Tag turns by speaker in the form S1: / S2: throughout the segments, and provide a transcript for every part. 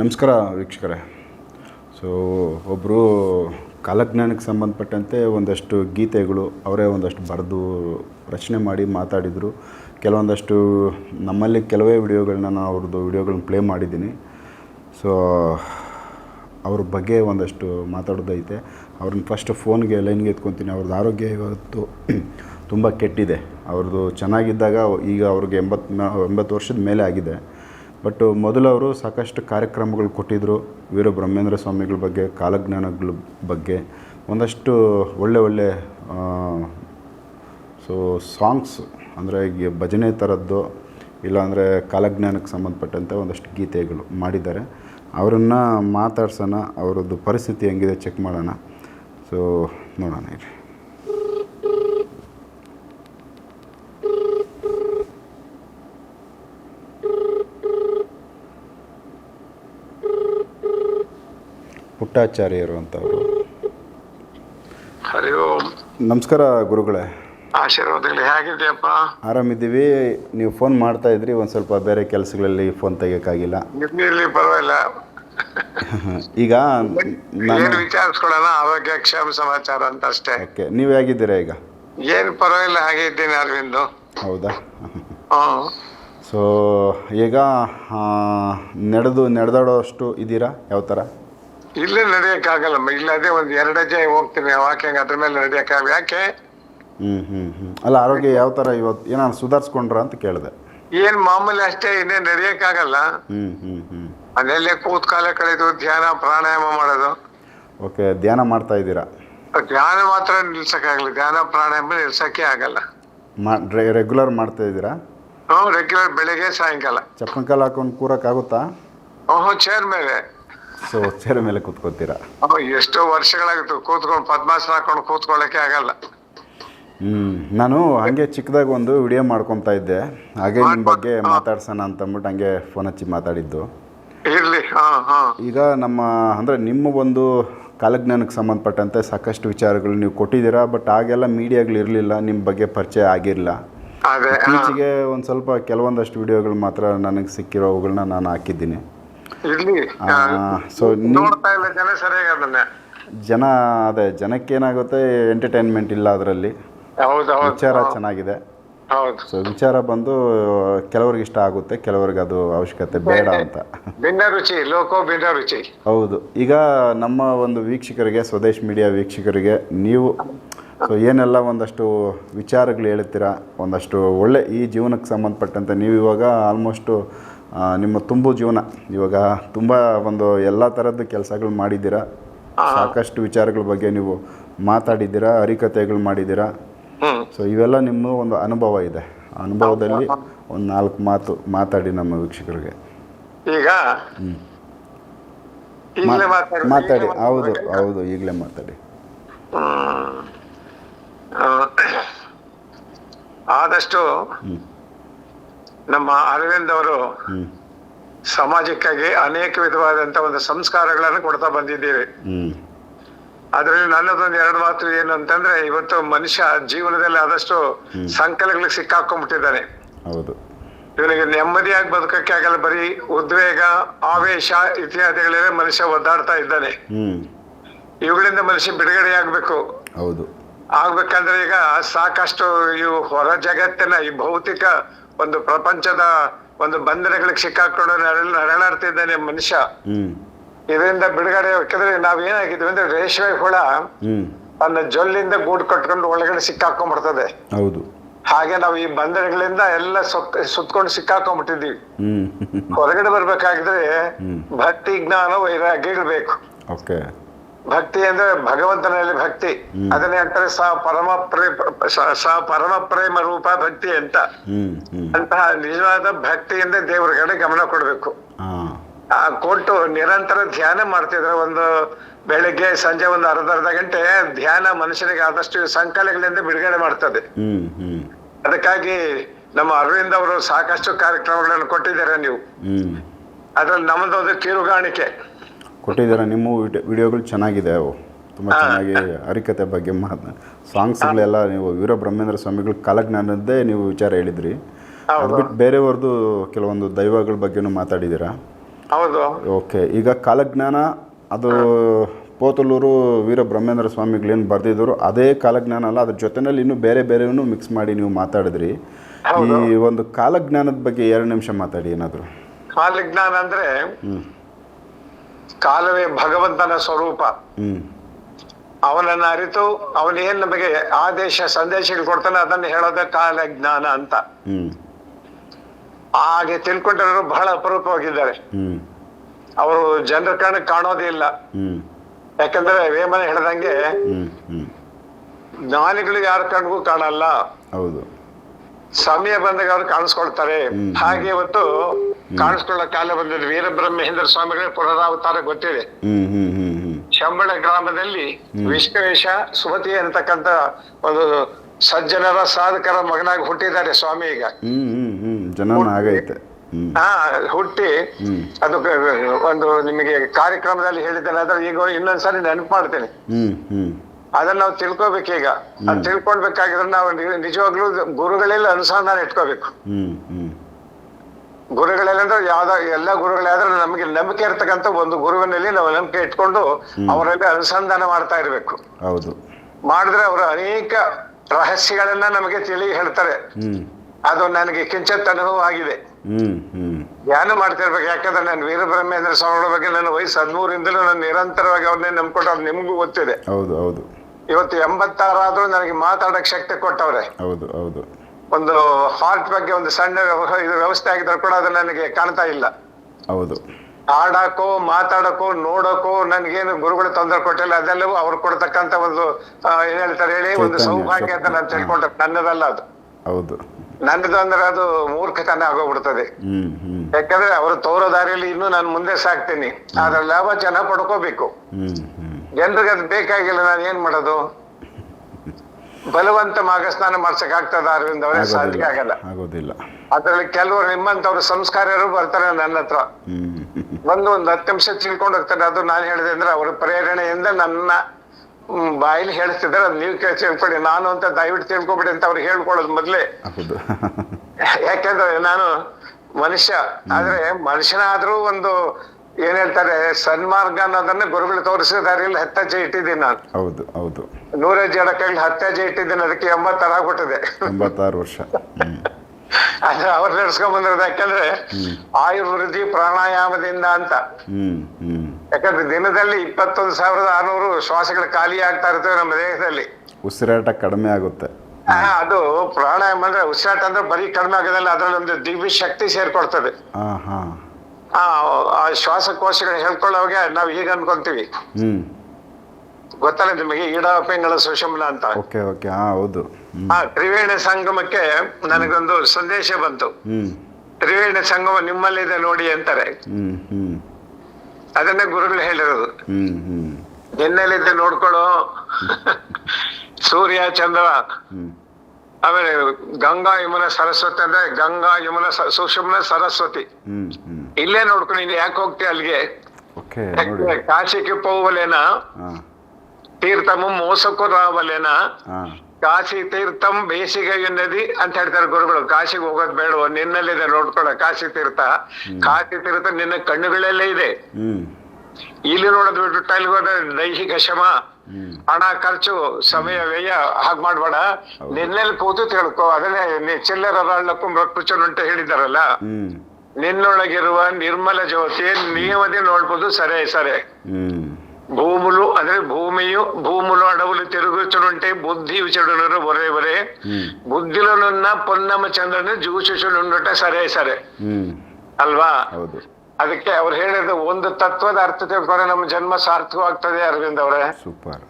S1: ನಮಸ್ಕಾರ ವೀಕ್ಷಕರೇ. ಸೊ ಒಬ್ಬರು ಕಾಲಜ್ಞಾನಕ್ಕೆ ಸಂಬಂಧಪಟ್ಟಂತೆ ಒಂದಷ್ಟು ಗೀತೆಗಳು ಅವರೇ ಒಂದಷ್ಟು ಬರೆದು ರಚನೆ ಮಾಡಿ ಮಾತಾಡಿದರು. ಕೆಲವೊಂದಷ್ಟು ನಮ್ಮಲ್ಲಿ ಕೆಲವೇ ವಿಡಿಯೋಗಳನ್ನ ನಾನು ಅವ್ರದ್ದು ವಿಡಿಯೋಗಳನ್ನ ಪ್ಲೇ ಮಾಡಿದ್ದೀನಿ. ಸೊ ಅವ್ರ ಬಗ್ಗೆ ಒಂದಷ್ಟು ಮಾತಾಡೋದೈತೆ. ಅವ್ರನ್ನ ಫಸ್ಟ್ ಫೋನ್ಗೆ, ಲೈನ್ಗೆ ಎತ್ಕೊತೀನಿ. ಅವ್ರದ್ದು ಆರೋಗ್ಯ ಇವತ್ತು ತುಂಬ ಕೆಟ್ಟಿದೆ. ಅವ್ರದ್ದು ಚೆನ್ನಾಗಿದ್ದಾಗ ಈಗ ಅವ್ರಿಗೆ ಎಂಬತ್ತು ಎಂಬತ್ತು ವರ್ಷದ ಮೇಲೆ ಆಗಿದೆ. ಬಟ್ ಮೊದಲು ಅವರು ಸಾಕಷ್ಟು ಕಾರ್ಯಕ್ರಮಗಳು ಕೊಟ್ಟಿದ್ದರು ವೀರ ಬ್ರಹ್ಮೇಂದ್ರ ಸ್ವಾಮಿಗಳ ಬಗ್ಗೆ, ಕಾಲಜ್ಞಾನಗಳ ಬಗ್ಗೆ. ಒಂದಷ್ಟು ಒಳ್ಳೆ ಒಳ್ಳೆ ಸೊ ಸಾಂಗ್ಸ್, ಅಂದರೆ ಈಗ ಭಜನೆ ಥರದ್ದು, ಇಲ್ಲಾಂದರೆ ಕಾಲಜ್ಞಾನಕ್ಕೆ ಸಂಬಂಧಪಟ್ಟಂತೆ ಒಂದಷ್ಟು ಗೀತೆಗಳು ಮಾಡಿದ್ದಾರೆ. ಅವರನ್ನು ಮಾತಾಡ್ಸೋಣ, ಅವರದ್ದು ಪರಿಸ್ಥಿತಿ ಹೆಂಗಿದೆ ಚೆಕ್ ಮಾಡೋಣ. ಸೊ ನೋಡೋಣ ಇಲ್ಲಿ. ಪುಟ್ಟಾಚಾರ್ಯರು ಅಂತವರು.
S2: ಹರಿ ಓಂ.
S1: ನಮಸ್ಕಾರ ಗುರುಗಳೇ.
S2: ಆಶೀರ್ವಾದಗಳು ಹೇಗಿದೆಯಪ್ಪ
S1: ಆರಾಮಿದ್ದೀವಿ. ನೀವು ಫೋನ್ ಮಾಡ್ತಾ ಇದ್ರಿ ಒಂದು ಸ್ವಲ್ಪ ಬೇರೆ ಕೆಲಸಗಳಲ್ಲಿ ಫೋನ್ ತೆಗಿಯೋಕ್ಕಾಗಿಲ್ಲ.
S2: ಪರವಾಗಿಲ್ಲ.
S1: ಈಗ ನಾನು
S2: ವಿಚಾರಿಸ್ಕೊಳ್ಳೋಣ? ಆರೋಗ್ಯ ಕ್ಷೇಮ ಸಮಾಚಾರ ಅಂತ ಅಷ್ಟೇ.
S1: ಓಕೆ ನೀವು ಹೇಗಿದ್ದೀರಾ ಈಗ?
S2: ಏನು ಪರವಾಗಿಲ್ಲ ಹಾಗೆ ಇದ್ದೀನಿ ಅರವಿಂದು.
S1: ಹೌದಾ?
S2: ಹ್ಮ್
S1: ಸೊ ಈಗ ಆ, ನಡೆದು ನಡೆದಾಡೋಷ್ಟು ಇದ್ದೀರಾ ಯಾವ ಥರ
S2: ಇಲ್ಲೇ ನಡೆಯಕ್ಕಾಗಲ್ಲಮ್ಮ ಇಲ್ಲದೆ ಒಂದ್ ಎರಡು ಅಜ್ಜೆ ಹೋಗ್ತೀನಿ. ವಾಕಿಂಗ್ ಅದ್ರ ಮೇಲೆ ನಡೆಯೋಕ್ಕಾಗಲ್ಲ. ಯಾಕೆ?
S1: ಹ್ಞೂ ಹ್ಞೂ ಹ್ಞೂ ಅಲ್ಲ ಆರೋಗ್ಯ ಯಾವ ಥರ ಇವತ್ತು ಏನಾದ್ರು ಸುಧಾರಿಸ್ಕೊಂಡ್ರ ಅಂತ ಕೇಳಿದೆ.
S2: ಏನ್ ಮಾಮೂಲಿ ಅಷ್ಟೇ ಇನ್ನೇನ್ ನಡೆಯೋಕ್ಕಾಗಲ್ಲ.
S1: ಹ್ಞೂ ಹ್ಞೂ ಹ್ಞೂ
S2: ಮನೆಯಲ್ಲೇ ಕೂತ್ ಕಾಲ ಕಳೆದು ಧ್ಯಾನ ಪ್ರಾಣಾಯಾಮ ಮಾಡೋದು.
S1: ಓಕೆ ಧ್ಯಾನ ಮಾಡ್ತಾ ಇದ್ದೀರಾ?
S2: ಧ್ಯಾನ ಮಾತ್ರ ನಿಲ್ಸಕ್ಕಾಗಲ್ಲ ಧ್ಯಾನ ಪ್ರಾಣಾಯಾಮ ನಿಲ್ಸಕ್ಕೆ ಆಗಲ್ಲ.
S1: ಮಾ ರೆಗ್ಯುಲರ್ ಮಾಡ್ತಾ ಇದ್ದೀರಾ?
S2: ಹ್ಞೂ ರೆಗ್ಯುಲರ್ ಬೆಳಿಗ್ಗೆ ಸಾಯಂಕಾಲ.
S1: ಚಪ್ಪನ್ ಕಾಲು ಹಾಕೊಂಡು ಕೂರಕ್ಕಾಗುತ್ತಾ?
S2: ಓಹೋ ಚೇರ್ ಮೇಲೆ.
S1: ಸೊ ಚೇರ್ ಮೇಲೆ ಕೂತ್ಕೋತೀರಾ
S2: ಎಷ್ಟೋ ವರ್ಷಗಳಾಗಿತ್ತು ಕೂತ್ಕೊಂಡು ಪದ್ಮಾಸನ ಹಾಕೊಂಡು ಕೂತ್ಕೊಳ್ಳಕ್ಕೆ ಆಗಲ್ಲ.
S1: ಹ್ಮ್ ನಾನು ಹಂಗೆ ಚಿಕ್ಕದಾಗ ಒಂದು ವಿಡಿಯೋ ಮಾಡ್ಕೊತಾ ಇದ್ದೆ. ಹಾಗೆ ನಿಮ್ಮ ಬಗ್ಗೆ ಮಾತಾಡ್ಸೋಣ ಅಂತಂದ್ಬಿಟ್ಟು ಹಂಗೆ ಫೋನ್ ಹಚ್ಚಿ ಮಾತಾಡಿದ್ದು.
S2: ಇರ್ಲಿ ಹಾ ಹಾ.
S1: ಈಗ ನಮ್ಮ ಅಂದರೆ ನಿಮ್ಮ ಒಂದು ಕಾಲಜ್ಞಾನಕ್ಕೆ ಸಂಬಂಧಪಟ್ಟಂತೆ ಸಾಕಷ್ಟು ವಿಚಾರಗಳು ನೀವು ಕೊಟ್ಟಿದ್ದೀರಾ ಬಟ್ ಆಗೆಲ್ಲ ಮೀಡಿಯಾಗಳು ಇರಲಿಲ್ಲ ನಿಮ್ಮ ಬಗ್ಗೆ ಪರಿಚಯ ಆಗಿರಲಿಲ್ಲ. ಇತ್ತೀಚೆಗೆ ಒಂದು ಸ್ವಲ್ಪ ಕೆಲವೊಂದಷ್ಟು ವಿಡಿಯೋಗಳು ಮಾತ್ರ ನನಗೆ ಸಿಕ್ಕಿರೋವುಗಳನ್ನ ನಾನು ಹಾಕಿದ್ದೀನಿ.
S2: ಇರ್ಲಿ.
S1: ಸೊ
S2: ನೋಡ್ತಾ ಇಲ್ಲ ಜನ ಸರಿಯಾಗಿ ಅದನ್ನ.
S1: ಜನ ಅದೇ ಜನಕ್ಕೇನಾಗುತ್ತೆ ಎಂಟರ್ಟೈನ್ಮೆಂಟ್ ಇಲ್ಲ ಅದರಲ್ಲಿ. ವಿಚಾರ ಚೆನ್ನಾಗಿದೆ. ಸೊ ವಿಚಾರ ಬಂದು ಕೆಲವ್ರಿಗೆ ಇಷ್ಟ ಆಗುತ್ತೆ ಕೆಲವ್ರಿಗೆ ಅದು ಅವಶ್ಯಕತೆ ಬೇಡ ಅಂತ.
S2: ಭಿನ್ನ ರುಚಿ ಲೋಕೋ ಭಿನ್ನ ರುಚಿ.
S1: ಹೌದು. ಈಗ ನಮ್ಮ ಒಂದು ವೀಕ್ಷಕರಿಗೆ ಸ್ವದೇಶ್ ಮೀಡಿಯಾ ವೀಕ್ಷಕರಿಗೆ ನೀವು ಸೊ ಏನೆಲ್ಲ ಒಂದಷ್ಟು ವಿಚಾರಗಳು ಹೇಳ್ತೀರಾ ಒಂದಷ್ಟು ಒಳ್ಳೆ ಈ ಜೀವನಕ್ಕೆ ಸಂಬಂಧಪಟ್ಟಂತೆ ನೀವು ಇವಾಗ ಆಲ್ಮೋಸ್ಟು ನಿಮ್ಮ ತುಂಬು ಜೀವನ. ಇವಾಗ ತುಂಬ ಒಂದು ಎಲ್ಲ ಥರದ್ದು ಕೆಲಸಗಳು ಮಾಡಿದ್ದೀರಾ? ಸಾಕಷ್ಟು ವಿಚಾರಗಳ ಬಗ್ಗೆ ನೀವು ಮಾತಾಡಿದ್ದೀರಾ ಹರಿಕತೆಗಳು ಮಾಡಿದ್ದೀರಾ? ಸೊ ಇವೆಲ್ಲ ನಿಮ್ಮ ಒಂದು ಅನುಭವ ಇದೆ. ಆ ಅನುಭವದಲ್ಲಿ ಒಂದು ನಾಲ್ಕು ಮಾತು ಮಾತಾಡಿ ನಮ್ಮ ವೀಕ್ಷಕರಿಗೆ.
S2: ಈಗ ಮಾತಾಡು.
S1: ಹೌದು ಹೌದು ಈಗಲೇ ಮಾತಾಡಿ.
S2: ಆದಷ್ಟು ನಮ್ಮ ಅರವಿಂದ್ ಅವರು ಸಮಾಜಕ್ಕಾಗಿ ಅನೇಕ ವಿಧವಾದಂತ ಒಂದು ಸಂಸ್ಕಾರಗಳನ್ನು ಕೊಡ್ತಾ ಬಂದಿದ್ದೀರಿ. ಅದರಲ್ಲಿ ನನ್ನದೊಂದು ಎರಡು ಮಾತು ಏನು ಅಂತಂದ್ರೆ ಇವತ್ತು ಮನುಷ್ಯ ಜೀವನದಲ್ಲಿ ಆದಷ್ಟು ಸಂಕಲಗಳಿಗೆ ಸಿಕ್ಕಾಕೊಂಡ್ಬಿಟ್ಟಿದ್ದಾನೆ. ಇವನಿಗೆ ನೆಮ್ಮದಿಯಾಗಿ ಬದುಕಕ್ಕೆ ಆಗಲ್ಲ ಬರೀ ಉದ್ವೇಗ ಆವೇಶ ಇತ್ಯಾದಿಗಳೇ ಮನುಷ್ಯ ಒದ್ದಾಡ್ತಾ ಇದ್ದಾನೆ. ಇವುಗಳಿಂದ ಮನುಷ್ಯ ಬಿಡುಗಡೆ ಆಗ್ಬೇಕು.
S1: ಹೌದು.
S2: ಆಗ್ಬೇಕಂದ್ರೆ ಈಗ ಸಾಕಷ್ಟು ಇವು ಹೊರ ಜಗತ್ತಿನ ಈ ಭೌತಿಕ ಒಂದು ಪ್ರಪಂಚದ ಒಂದು ಬಂಧನಗಳಿಗೆ ಸಿಕ್ಕಾಕೊಂಡು ನರಳ ನರಳಾಡ್ತಿದ್ದಾನೆ ಮನುಷ್ಯ. ಇದರಿಂದ ಬಿಡುಗಡೆ ಯಾಕಂದ್ರೆ ನಾವ್ ಏನಾಗಿದ್ವಿ ಅಂದ್ರೆ ರೇಷ್ಮೆ ಹುಳ ತನ್ನ ಜೊಲ್ಲಿಂದ ಗೂಡು ಕಟ್ಕೊಂಡು ಒಳಗಡೆ ಸಿಕ್ಕಾಕೊಂಡ್ಬಿಡ್ತದೆ
S1: ಹೌದು.
S2: ಹಾಗೆ ನಾವು ಈ ಬಂಧನಗಳಿಂದ ಎಲ್ಲ ಸುತ್ತಕೊಂಡು ಸುತ್ಕೊಂಡು ಸಿಕ್ಕಾಕೊಂಡ್ಬಿಟ್ಟಿದ್ವಿ ಹೊರಗಡೆ ಬರ್ಬೇಕಾಗಿದ್ರೆ ಭಕ್ತಿ ಜ್ಞಾನ ವೈರಾಗ್ಯಗಳು ಬೇಕು ಭಕ್ತಿ ಅಂದ್ರೆ ಭಗವಂತನಲ್ಲಿ ಭಕ್ತಿ. ಅದನ್ನೇ ಅಂತಾರೆ ಸ ಪರಮ ಪ್ರೇಮ ಸ- ಪರಮ ಪ್ರೇಮ ರೂಪ ಭಕ್ತಿ ಅಂತ. ಅಂತಹ ನಿಜವಾದ ಭಕ್ತಿಯಿಂದ ದೇವರ ಕಡೆ ಗಮನ ಕೊಡ್ಬೇಕು. ಆ ಕೊಟ್ಟು ನಿರಂತರ ಧ್ಯಾನ ಮಾಡ್ತಿದ್ರೆ ಒಂದು ಬೆಳಿಗ್ಗೆ ಸಂಜೆ ಒಂದು ಅರ್ಧ ಅರ್ಧ ಗಂಟೆ ಧ್ಯಾನ ಮನುಷ್ಯನಿಗೆ ಆದಷ್ಟು ಸಂಕಲೆಗಳಿಂದ ಬಿಡುಗಡೆ ಮಾಡ್ತದೆ. ಅದಕ್ಕಾಗಿ ನಮ್ಮ ಅರವಿಂದ್ ಅವರು ಸಾಕಷ್ಟು ಕಾರ್ಯಕ್ರಮಗಳನ್ನು ಕೊಟ್ಟಿದ್ದಾರೆ ನೀವು. ಅದ್ರಲ್ಲಿ ನಮ್ಮದೊಂದು ಕಿರುಗಾಣಿಕೆ.
S1: ಕೊಟ್ಟಿದ್ದೀರಾ. ನಿಮ್ಮ ವಿಡಿಯೋ ವಿಡಿಯೋಗಳು ಚೆನ್ನಾಗಿದೆ. ಅವು ತುಂಬ ಚೆನ್ನಾಗಿ ಹರಿಕತೆ ಬಗ್ಗೆ ಮಾತ ಸಾಂಗ್ಸ್ಗಳೆಲ್ಲ ನೀವು ವೀರ ಬ್ರಹ್ಮೇಂದ್ರ ಸ್ವಾಮಿಗಳ ಕಾಲಜ್ಞಾನದ್ದೇ ನೀವು ವಿಚಾರ ಹೇಳಿದ್ರಿ. ಅದು ಬಿಟ್ಟು ಬೇರೆಯವ್ರದ್ದು ಕೆಲವೊಂದು ದೈವಗಳ ಬಗ್ಗೆನೂ ಮಾತಾಡಿದ್ದೀರಾ?
S2: ಹೌದು.
S1: ಓಕೆ ಈಗ ಕಾಲಜ್ಞಾನ ಅದು ಪೋತಲೂರು ವೀರ ಬ್ರಹ್ಮೇಂದ್ರ ಸ್ವಾಮಿಗಳೇನು ಬರೆದಿದ್ರು ಅದೇ ಕಾಲಜ್ಞಾನ ಅಲ್ಲ ಅದ್ರ ಜೊತೆನಲ್ಲಿ ಇನ್ನೂ ಬೇರೆ ಬೇರೆಯೂ ಮಿಕ್ಸ್ ಮಾಡಿ ನೀವು ಮಾತಾಡಿದ್ರಿ. ಈ ಒಂದು ಕಾಲಜ್ಞಾನದ ಬಗ್ಗೆ ಎರಡು ನಿಮಿಷ ಮಾತಾಡಿ ಏನಾದರೂ.
S2: ಕಾಲಜ್ಞಾನ ಅಂದರೆ
S1: ಹ್ಞೂ
S2: ಕಾಲವೇ ಭಗವಂತನ ಸ್ವರೂಪ. ಅವನನ್ನ ಅರಿತು ಅವನೇನ್ ನಮಗೆ ಆದೇಶ ಸಂದೇಶಗಳು ಕೊಡ್ತಾನೆ ಅದನ್ನ ಹೇಳೋದೇ ಕಾಲ ಜ್ಞಾನ ಅಂತ ಹಾಗೆ ತಿಳ್ಕೊಂಡಿರೋರು ಬಹಳ ಅಪರೂಪವಾಗಿದ್ದಾರೆ. ಅವರು ಜನರ ಕಣ್ಣಿಗೆ ಕಾಣೋದೇ ಇಲ್ಲ.
S1: ಹ್ಞೂ
S2: ಯಾಕಂದ್ರೆ ವೇಮನ ಹೇಳ್ದಂಗೆ ಜ್ಞಾನಿಗಳು ಯಾರ ಕಣ್ಗೂ ಕಾಣಲ್ಲ.
S1: ಹೌದು.
S2: ಸಮಯ ಬಂದಾಗ ಅವ್ರು ಕಾಣಿಸ್ಕೊಳ್ತಾರೆ. ಹಾಗೆ ಇವತ್ತು ಕಾಣಿಸ್ಕೊಳ್ಳೋ ಕಾಲ ಬಂದಿದೆ ವೀರಬ್ರಹ್ಮೇಂದ್ರ ಸ್ವಾಮಿಗಳ ಪುನರಾವತಾರ ಗೊತ್ತಿದೆ. ಶಂಬಳ ಗ್ರಾಮದಲ್ಲಿ ವಿಶ್ವೇಶ ಸುಮತಿ ಅಂತಕ್ಕಂತ ಒಂದು ಸಜ್ಜನರ ಸಾಧಕರ ಮಗನಾಗಿ ಹುಟ್ಟಿದ್ದಾರೆ ಸ್ವಾಮಿ ಈಗ. ಹಾ ಹುಟ್ಟಿ ಅದು ಒಂದು ನಿಮಗೆ ಕಾರ್ಯಕ್ರಮದಲ್ಲಿ ಹೇಳಿದ್ದೇನೆ ಅದ್ರ ಈಗ ಇನ್ನೊಂದ್ಸರಿ ನೆನಪು ಮಾಡ್ತೇನೆ. ಅದನ್ನ ನಾವು ತಿಳ್ಕೊಬೇಕೀಗ ತಿಳ್ಕೊಳ್ಬೇಕಾಗಿದ್ರೆ ನಾವು ನಿಜವಾಗ್ಲೂ ಗುರುಗಳೆಲ್ಲ ಅನುಸಂಧಾನ ಇಟ್ಕೋಬೇಕು.
S1: ಹ್ಞೂ ಹ್ಞೂ
S2: ಗುರುಗಳೆಲ್ಲ ಅಂದ್ರೆ ಯಾವ್ದ ಎಲ್ಲ ಗುರುಗಳಾದ್ರೆ ನಮಗೆ ನಂಬಿಕೆ ಇರ್ತಕ್ಕಂಥ ಒಂದು ಗುರುವಿನಲ್ಲಿ ನಾವು ನಂಬಿಕೆ ಇಟ್ಕೊಂಡು ಅವರಲ್ಲಿ ಅನುಸಂಧಾನ ಮಾಡ್ತಾ ಇರ್ಬೇಕು.
S1: ಹೌದು.
S2: ಮಾಡಿದ್ರೆ ಅವರು ಅನೇಕ ರಹಸ್ಯಗಳನ್ನ ನಮಗೆ ತಿಳಿ ಹೇಳ್ತಾರೆ. ಅದು ನನಗೆ ಕಿಂಚಿತ್ ಅನುಭವ ಆಗಿದೆ. ಧ್ಯಾನ ಮಾಡ್ತಿರ್ಬೇಕು ಯಾಕಂದ್ರೆ ನಾನು ವೀರಬ್ರಹ್ಮೇಂದ್ರ ಸ್ವಾಮಿಗಳ ಬಗ್ಗೆ ನನ್ನ ವಯಸ್ಸು ಹದಿಮೂರಿಂದಲೂ ನಾನು ನಿರಂತರವಾಗಿ ಅವ್ರನ್ನೇ ನಂಬ್ಕೊಂಡು ಅವ್ರು ನಿಮ್ಗೂ ಗೊತ್ತಿದೆ.
S1: ಹೌದು ಹೌದು.
S2: ಇವತ್ತು ಎಂಬತ್ತಾರಾದ್ರೂ ನನಗೆ ಮಾತಾಡಕ್ ಶಕ್ತಿ ಕೊಟ್ಟವ್ರೆ.
S1: ಹೌದು ಹೌದು.
S2: ಒಂದು ಹಾರ್ಟ್ ಬಗ್ಗೆ ಒಂದು ಸಣ್ಣ ಇದು ವ್ಯವಸ್ಥೆ ಆಗಿದ್ರು ಕೂಡ ಅದು ನನಗೆ ಕಾಣ್ತಾ ಇಲ್ಲ.
S1: ಹೌದು.
S2: ಆಡಕ್ಕೋ ಮಾತಾಡಕ್ಕೋ ನೋಡಕ್ಕೋ ನನ್ಗೇನು ಗುರುಗಳು ತೊಂದರೆ ಕೊಟ್ಟಿಲ್ಲ ಅದೆಲ್ಲವೂ ಅವ್ರು ಕೊಡ್ತಕ್ಕಂತ ಒಂದು ಏನ್ ಹೇಳ್ತಾರೆ ಹೇಳಿ? ಒಂದು ಸೌಭಾಗ್ಯ ಅಂತ ನಾನು ತಿಳ್ಕೊಂಡ್ರೆ ನನ್ನದಲ್ಲ ಅದು.
S1: ಹೌದು.
S2: ನನ್ನದು ಅಂದ್ರೆ ಅದು ಮೂರ್ಖತನ ಆಗೋಗ್ಬಿಡ್ತದೆ. ಯಾಕಂದ್ರೆ ಅವರು ತೋರೋ ದಾರಿಯಲ್ಲಿ ಇನ್ನೂ ನಾನು ಮುಂದೆ ಸಾಕ್ತೀನಿ. ಆದ್ರೆ ಲಾಭ ಜನ ಪಡ್ಕೋಬೇಕು. ಜನರಿಗೆ ಅದು ಬೇಕಾಗಿಲ್ಲ. ನಾನು ಏನ್ ಮಾಡೋದು? ಬಲವಂತ ಮಾಗಸ್ನಾನ ಮಾಡ್ಸಕ್ ಆಗ್ತದ ಅರವಿಂದ್ ಅವರೇ? ಸಾಧ್ಯ ಆಗಲ್ಲ.
S1: ಆಗೋದಿಲ್ಲ.
S2: ಅದ್ರಲ್ಲಿ ಕೆಲವರು ನಿಮ್ಮಂತವ್ರು ಸಂಸ್ಕಾರರು ಬರ್ತಾರೆ ನನ್ನ ಹತ್ರ. ಬಂದು ಒಂದು ಹತ್ತು ನಿಮಿಷ ತಿಳ್ಕೊಂಡು ಹೋಗ್ತಾರೆ. ಅದು ನಾನು ಹೇಳಿದೆ ಅಂದ್ರೆ ಅವ್ರ ಪ್ರೇರಣೆಯಿಂದ ನನ್ನ ಬಾಯಲ್ಲಿ ಹೇಳ್ತಿದ್ದಾರೆ. ಅದು ನೀವು ಕೇಳಿ ತಿಳ್ಕೊಳ್ಳಿ. ನಾನು ಅಂತ ದಯವಿಟ್ಟು ತಿಳ್ಕೊಬಿಡಿ ಅಂತ ಅವ್ರು ಹೇಳ್ಕೊಳ್ಳೋದು ಮೊದ್ಲೇ. ಯಾಕೆಂದ್ರೆ ನಾನು ಮನುಷ್ಯ. ಆದ್ರೆ ಮನುಷ್ಯನಾದ್ರೂ ಒಂದು ಏನ್ ಹೇಳ್ತಾರೆ ಸನ್ಮಾರ್ಗ ಅನ್ನೋದನ್ನ ಗುರುಗಳು ತೋರಿಸಿದ ದಾರಿಯಲ್ಲಿ ಹತ್ತಜ್ಜೆ ಇಟ್ಟಿದ್ದೀನಿ ನಾನು.
S1: ಹೌದು ಹೌದು.
S2: ನೂರಜ್ಜೆ ಅಡಕಲ್ಲಿ ಹತ್ತಜ್ಜೆ ಇಟ್ಟಿದ್ದೀನಿ. ಅದಕ್ಕೆ ಎಂಬತ್ತರ ಆಗ್ಬಿಟ್ಟಿದೆ
S1: ಎಂಬತ್ತಾರು ವರ್ಷ.
S2: ಅದ್ರ ಅವ್ರು ನಡ್ಸ್ಕೊಂಡ್ ಬಂದಿರೋದು. ಯಾಕಂದ್ರೆ ಆಯುರ್ವೃದ್ಧಿ ಪ್ರಾಣಾಯಾಮದಿಂದ ಅಂತ. ಯಾಕಂದ್ರೆ ದಿನದಲ್ಲಿ ಇಪ್ಪತ್ತೊಂದು ಸಾವಿರದ ಆರ್ನೂರು ಶ್ವಾಸಗಳು ಖಾಲಿ ಆಗ್ತಾ ಇರ್ತವೆ ನಮ್ಮ ದೇಹದಲ್ಲಿ.
S1: ಉಸಿರಾಟ ಕಡಿಮೆ ಆಗುತ್ತೆ.
S2: ಅದು ಪ್ರಾಣಾಯಾಮ ಅಂದ್ರೆ ಉಸಿರಾಟ ಅಂದ್ರೆ ಬರೀ ಕಡಿಮೆ ಆಗೋದಲ್ಲ ಅದ್ರಲ್ಲಿ ಒಂದು ದಿವ್ಯ ಶಕ್ತಿ
S1: ಸೇರ್ಕೊಡ್ತದೆ
S2: ಆ ಆ ಶ್ವಾಸಕೋಶಗಳು ಹೇಳ್ಕೊಳ್ಳೋವಾಗ ನಾವು ಈಗ ಅನ್ಕೊಂತೀವಿ. ಗೊತ್ತಲ್ಲ ನಿಮಗೆ ಈಡ ಪಿಂಗಳ ಸುಶಮಲ ಅಂತ.
S1: Okay okay. ಹೌದು.
S2: ಆ ತ್ರಿವೇಣಿ ಸಂಗಮಕ್ಕೆ ನನಗೊಂದು ಸಂದೇಶ ಬಂತು. ತ್ರಿವೇಣಿ ಸಂಗಮ ನಿಮ್ಮಲ್ಲಿದೆ ನೋಡಿ ಅಂತಾರೆ. ಅದನ್ನೇ ಗುರುಗಳು ಹೇಳಿರೋದು. ನಿನ್ನೆಲ್ಲಿದ್ದೆ ನೋಡ್ಕೊಳ್ಳೋ ಸೂರ್ಯ ಚಂದ್ರ. ಆಮೇಲೆ ಗಂಗಾ ಯಮುನ ಸರಸ್ವತಿ ಅಂದ್ರೆ ಗಂಗಾ ಯಮುನ ಸುಷುಮ್ನ ಸರಸ್ವತಿ. ಇಲ್ಲೇ ನೋಡ್ಕೊಂಡು ನೀನು ಯಾಕೆ ಹೋಗ್ತಿ ಅಲ್ಲಿಗೆ? ಕಾಶಿಗೆ ಪೋವಲೇನ? ತೀರ್ಥಮ ಮೋಸಕ್ಕೂ ರಾವಲೇನ? ಕಾಶಿ ತೀರ್ಥಂ ಬೇಸಿಗೆ ನದಿ ಅಂತ ಹೇಳ್ತಾರೆ ಗುರುಗಳು. ಕಾಶಿಗೆ ಹೋಗೋದ್ ಬೇಡ ನಿನ್ನಲ್ಲಿದೆ ನೋಡ್ಕೊಳ ಕಾಶಿ ತೀರ್ಥ. ಕಾಶಿ ತೀರ್ಥ ನಿನ್ನ ಕಣ್ಣುಗಳಲ್ಲೇ ಇದೆ. ಇಲ್ಲಿ ನೋಡೋದು ಬಿಟ್ಟು ಅಲ್ಲಿಗೆ ಹೋದ್ರೆ ದೈಹಿಕ ಶ್ರಮ
S1: ಹ್ಞೂ
S2: ಹಣ ಖರ್ಚು ಸಮಯ ವ್ಯಯ ಹಾಗೆ ಮಾಡ್ಬೇಡ ನಿನ್ನೆಲ್ಲಿ ಕೂತು ತಿಳ್ಕೊ ಅದನ್ನೇ ನಿ- ಚಿಲ್ಲರ ರಾಳ್ಳಕ್ಕೂ ಮೃತ್ಯುಚನುಂಟೆ ಹೇಳಿದಾರಲ್ಲ
S1: ಹ್ಞೂ
S2: ನಿನ್ನೊಳಗಿರುವ ನಿರ್ಮಲ ಜ್ಯೋತಿ ನೀವದೇ ನೋಡ್ಬೋದು ಸರಿ ಸರಿ
S1: ಹ್ಞೂ
S2: భూములు అదే భూమియు భూములు అడవులు తిరుగుచునుంటే బుద్ధి చెడునరు ఒరే ఒరే
S1: ಹ್ಞೂ
S2: బుద్ధిలోనున్న పొన్నమ్మ చంద్రుని ಜೂಸುಚುನುಂಡುಟ ಸರೇ ಸರೆ
S1: ಹ್ಞೂ
S2: ಅಲ್ವಾ
S1: ಹೌದು
S2: ಅದಕ್ಕೆ ಅವ್ರು ಹೇಳಿದ ಒಂದು ತತ್ವದ ಅರ್ಥ ತಿಳ್ಕೊಂಡ್ರೆ ನಮ್ಮ ಜನ್ಮ ಸಾರ್ಥಕವಾಗ್ತದೆ ಅರವಿಂದ್ ಅವರೇ.
S1: ಸೂಪರ್.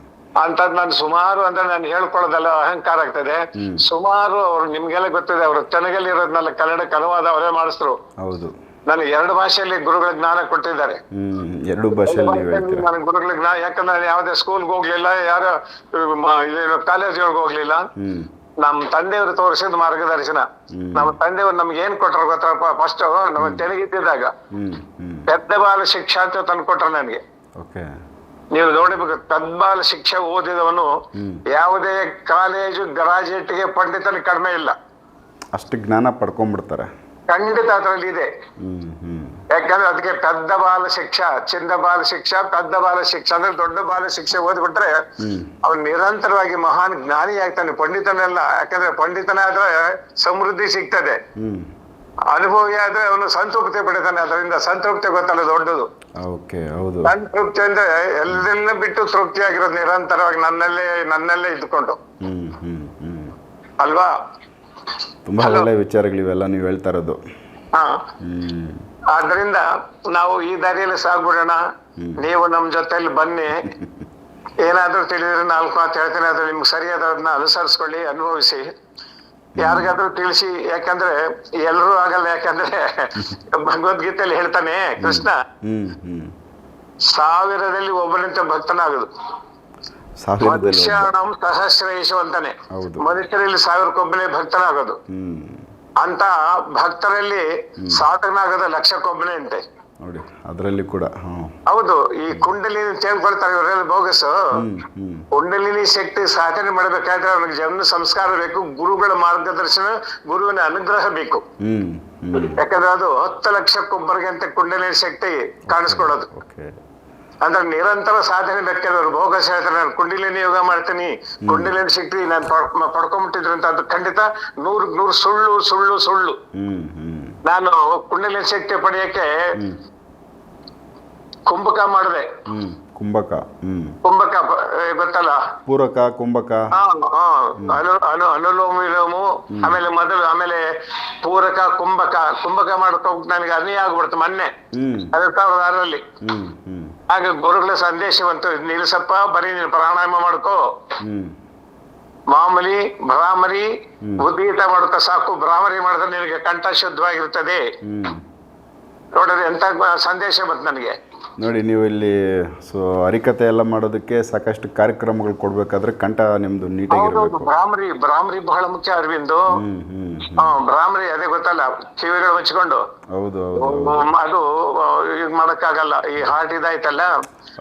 S2: ಅಂತದ್ ನಾನು ಸುಮಾರು ಅಂದ್ರೆ ನಾನು ಹೇಳ್ಕೊಳ್ಳೋದಲ್ಲ ಅಹಂಕಾರ ಆಗ್ತದೆ. ಸುಮಾರು ಅವ್ರು ನಿಮ್ಗೆಲ್ಲ ಗೊತ್ತಿದೆ ಅವರು ತೆಲುಗಲ್ಲಿ ಇರೋದ್ನೆಲ್ಲ ಕನ್ನಡ ಅನುವಾದ ಅವರೇ ಮಾಡಿಸ್ರು.
S1: ಹೌದು.
S2: ನನಗೆ ಎರಡು ಭಾಷೆಯಲ್ಲಿ ಗುರುಗಳ ಜ್ಞಾನ ಕೊಟ್ಟಿದ್ದಾರೆ.
S1: ಎರಡು ಭಾಷೆಯಲ್ಲಿ
S2: ನನಗೆ ಗುರುಗಳ ಜ್ಞಾನ ಯಾಕಂದ್ರೆ ಯಾವ್ದೇ ಯಾವುದೇ ಸ್ಕೂಲ್ಗೆ ಹೋಗ್ಲಿಲ್ಲ ಯಾರು ಕಾಲೇಜ್ಗಳಿಗೆ ಹೋಗ್ಲಿಲ್ಲ. ನಮ್ಮ ತಂದೆಯವರು ತೋರಿಸಿದ ಮಾರ್ಗದರ್ಶನ. ನಮ್ಮ ತಂದೆಯವರು ನಮ್ಗೆ ಏನ್ ಕೊಟ್ಟರು ಗೊತ್ತಪ್ಪ ಫಸ್ಟ್ ನಮಗೆ ತೆಲುಗಿದ್ದಾಗ ಪೆದ್ದ ಬಾಲ ಶಿಕ್ಷಾ ಅಂತ ತಂದು ಕೊಟ್ರು ನನಗೆ. ನೀವು ನೋಡಬೇಕು ತದ್ಬಾಲ ಶಿಕ್ಷೆ ಓದಿದವನು. ಯಾವುದೇ ಕಾಲೇಜು ಗ್ರಾಜುಯೇಟ್ಗೆ ಪಂಡಿತನ ಕಡಿಮೆ ಇಲ್ಲ.
S1: ಅಷ್ಟು ಜ್ಞಾನ ಪಡ್ಕೊಂಡ್ಬಿಡ್ತಾರೆ.
S2: ಖಂಡಿತ ಅದರಲ್ಲಿ ಇದೆ. ಯಾಕಂದ್ರೆ ಅದಕ್ಕೆ ಪೆದ್ದ ಬಾಲ ಶಿಕ್ಷಾ ಚಿನ್ನ ಬಾಲ ಶಿಕ್ಷಾ ಪೆದ್ದ ಬಾಲ ಶಿಕ್ಷಾ ಅಂದ್ರೆ ದೊಡ್ಡ ಬಾಲ ಶಿಕ್ಷೆ ಓದ್ಬಿಟ್ರೆ ಅವನು ನಿರಂತರವಾಗಿ ಮಹಾನ್ ಜ್ಞಾನಿ ಆಗ್ತಾನೆ. ಪಂಡಿತನೆಲ್ಲ ಯಾಕಂದ್ರೆ ಪಂಡಿತನಾದ್ರೆ ಸಮೃದ್ಧಿ ಸಿಗ್ತದೆ. ಅನುಭವಿ ಆದ್ರೆ ಅವನು ಸಂತೃಪ್ತಿ ಪಡಿತಾನೆ. ಅದರಿಂದ ಸಂತೃಪ್ತಿ ಗೊತ್ತಲ್ಲ ದೊಡ್ಡದು. ಸಂತೃಪ್ತಿ ಅಂದ್ರೆ ಎಲ್ಲೆಲ್ಲ ಬಿಟ್ಟು ತೃಪ್ತಿ ಆಗಿರೋದು ನಿರಂತರವಾಗಿ ನನ್ನಲ್ಲೇ ನನ್ನಲ್ಲೇ ಇದ್ಕೊಂಡು.
S1: ಹ್ಮ್ ಹ್ಮ್ ಹ್ಮ್.
S2: ಅಲ್ವಾ?
S1: ತುಂಬಾ ಒಳ್ಳೆ ವಿಚಾರಗಳಿವೆಲ್ಲ ನೀವು ಹೇಳ್ತಾ ಇರೋದು.
S2: ಆದ್ರಿಂದ ನಾವು ಈ ದಾರಿಯಲ್ಲಿ ಸಾಗ್ಬಿಡೋಣ. ನೀವು ನಮ್ ಜೊತೆಯಲ್ಲಿ ಬನ್ನಿ. ಏನಾದ್ರೂ ತಿಳಿದ್ರೆ ನಾಲ್ಕು ಮಾತು ಹೇಳ್ತೀನಿ. ಅದು ನಿಮ್ಗೆ ಸರಿಯಾದದನ್ನ ಅನುಸರಿಸ್ಕೊಳ್ಳಿ ಅನುಭವಿಸಿ. ಯಾರಿಗಾದ್ರೂ ತಿಳಿಸಿ ಯಾಕಂದ್ರೆ ಎಲ್ರೂ ಆಗಲ್ಲ ಯಾಕಂದ್ರೆ ಭಗವದ್ಗೀತೆಯಲ್ಲಿ ಹೇಳ್ತಾನೆ ಕೃಷ್ಣ. ಸಾವಿರದಲ್ಲಿ ಒಬ್ಬನಂತೆ ಭಕ್ತನಾಗುದು. ಮನುಷ್ಯಣಂ ಸಹಸ್ರೇಶು ಅಂತಾನೆ. ಮನುಷ್ಯರಲ್ಲಿ ಸಾವಿರಕ್ಕೊಬ್ಬನೇ ಭಕ್ತನಾಗೋದು. ಅಂತ ಭಕ್ತರಲ್ಲಿ ಸಾಧಕನಾಗೋದು ಲಕ್ಷಕ್ಕೊಬ್ಬನೇ ಅಂತೆ.
S1: ನೋಡಿ ಅದರಲ್ಲಿ ಕೂಡ
S2: ಹೌದು ಈ ಕುಂಡಲಿನಿ ತಿಳ್ಕೊಳ್ತಾರೆ ಇವರೆಲ್ಲ ಬೋಗಸ್. ಕುಂಡಲಿನಿ ಶಕ್ತಿ ಸಾಧನೆ ಮಾಡಬೇಕಾದ್ರೆ ಅವ್ರಿಗೆ ಜನ್ಮ ಸಂಸ್ಕಾರ ಬೇಕು ಗುರುಗಳ ಮಾರ್ಗದರ್ಶನ ಗುರುವಿನ ಅನುಗ್ರಹ ಬೇಕು. ಯಾಕಂದ್ರೆ ಅದು ಹತ್ತು ಲಕ್ಷಕ್ಕೊಬ್ಬರಿಗೆ ಅಂತ ಕುಂಡಲಿನಿ ಶಕ್ತಿ ಕಾಣಿಸ್ಕೊಳ್ಳೋದು. ಅಂದ್ರೆ ನಿರಂತರ ಸಾಧನೆ ಬೇಕಾದವ್ರು ಭೋಗ ಹೇಳ್ತಾರೆ ನಾನು ಕುಂಡಿಲೇನೆ ಯೋಗ ಮಾಡ್ತೀನಿ. ಕುಂಡಿಲಿನ ಶಕ್ತಿ ನಾನು ಪಡ್ಕೊಂಡ್ಬಿಟ್ಟಿದ್ರು ಅಂತ ಅದು ಖಂಡಿತ ನೂರ್ ನೂರು ಸುಳ್ಳು ಸುಳ್ಳು ಸುಳ್ಳು. ನಾನು ಕುಂಡಲಿನ ಶಕ್ತಿ ಪಡೆಯಕ್ಕೆ ಕುಂಭಕ ಮಾಡಿದೆ.
S1: ಕುಂಭಕ ಹ್ಮ್.
S2: ಕುಂಭಕ ಏ, ಗೊತ್ತಲ್ಲ?
S1: ಪೂರಕ ಕುಂಭಕ
S2: ಹಾ, ಹಾ. ಅನು ಅನು ಅನುಲೋಮ ವಿಲೋಮು ಆಮೇಲೆ ಮೊದಲು ಆಮೇಲೆ ಪೂರಕ ಕುಂಭಕ ಕುಂಭಕ ಮಾಡ್ಕೊ ನನಗೆ ಅನಿ ಆಗ್ಬಿಡ್ತು ಮೊನ್ನೆ.
S1: ಹ್ಮ್.
S2: ಎರಡ್ ಸಾವಿರದ ಆರಲ್ಲಿ
S1: ಹ್ಮ್ ಹ್ಮ್.
S2: ಆಗ ಗುರುಗಳ ಸಂದೇಶ ಬಂತು. ನಿಲ್ಸಪ್ಪ ಬರೀ ನೀನು ಪ್ರಾಣಾಯಾಮ ಮಾಡ್ಕೋ.
S1: ಹ್ಮ್.
S2: ಮಾಮೂಲಿ ಭ್ರಾಮರಿ ಉದ್ದೀತ ಮಾಡುತ್ತಾ ಸಾಕು. ಭ್ರಾಮರಿ ಮಾಡಿದ್ರೆ ನಿನಗೆ ಕಂಠ ಶುದ್ಧವಾಗಿರ್ತದೆ
S1: ಹ್ಮ್.
S2: ನೋಡ್ರಿ ಎಂತ ಸಂದೇಶ ಬಂತು ನನಗೆ?
S1: ನೋಡಿ ನೀವು ಇಲ್ಲಿ ಸೊ ಹರಿಕತೆ ಎಲ್ಲ ಮಾಡೋದಕ್ಕೆ ಸಾಕಷ್ಟು ಕಾರ್ಯಕ್ರಮಗಳು ಕೊಡ್ಬೇಕಾದ್ರೆ ಕಂಠ ನಿಮ್ದು ನೀಟಾಗಿರ್ಬೇಕು
S2: ಬ್ರಾಹ್ಮರಿ ಬ್ರಾಹ್ಮರಿ ಬಹಳ ಮುಖ್ಯ ಅರವಿಂದು. ಬ್ರಾಹ್ಮರಿ ಅದೇ ಗೊತ್ತಲ್ಲ ಕಿವಿಗಳು ಹಚ್ಕೊಂಡು
S1: ಹೌದು
S2: ಅದು ಈಗ ಮಾಡಕ್ಕಾಗಲ್ಲ ಈ ಹಾರ್ಟ್ ಇದಾಯ್ತಲ್ಲ.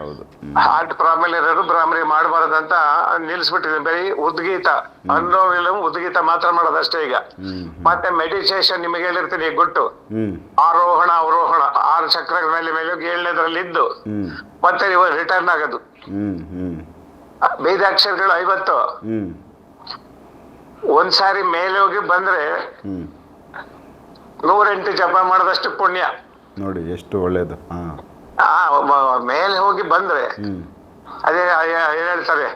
S1: ಹೌದು
S2: ಹಾರ್ಟ್ ಪ್ರಾಬ್ಲಮ್ ಇರೋರು ಬ್ರಾಹ್ಮರಿ ಮಾಡಬಾರ್ದಂತ ನಿಲ್ಸ್ಬಿಟ್ಟಿದೆ ಬರೀ ಉದ್ಗೀತ. ಅನ್ನೋ ಇಲ್ಲ ಉದ್ಗೀತ ಮಾತ್ರ ಮಾಡೋದಷ್ಟೇ ಈಗ. ಮತ್ತೆ ಮೆಡಿಟೇಷನ್ ನಿಮಗೆ ಹೇಳಿರ್ತೀನಿ ಗುಟ್ಟು. ಆರೋಹಣ ಅವರೋಹಣ. ಆರು ಚಕ್ರಗಳ ಮೇಲೆ ಮೇಲೆ ಏಳನೇದ್ರಲ್ಲಿ ಇದ್ದು ಮತ್ತೆ ನೀವು ರಿಟರ್ನ್ ಆಗೋದು. ಬೀಜಾಕ್ಷರಗಳು ಐವತ್ತು. ಒಂದ್ಸಾರಿ ಮೇಲೆ ಹೋಗಿ ಬಂದ್ರೆ ನೂರೆಂಟು ಜಪ ಮಾಡದಷ್ಟು ಪುಣ್ಯ.
S1: ನೋಡಿ ಎಷ್ಟು ಒಳ್ಳೇದು.
S2: ಆ ಮೇಲೆ ಹೋಗಿ ಬಂದ್ರೆ ಅದೇ ಏನ್ ಹೇಳ್ತಾರೆ?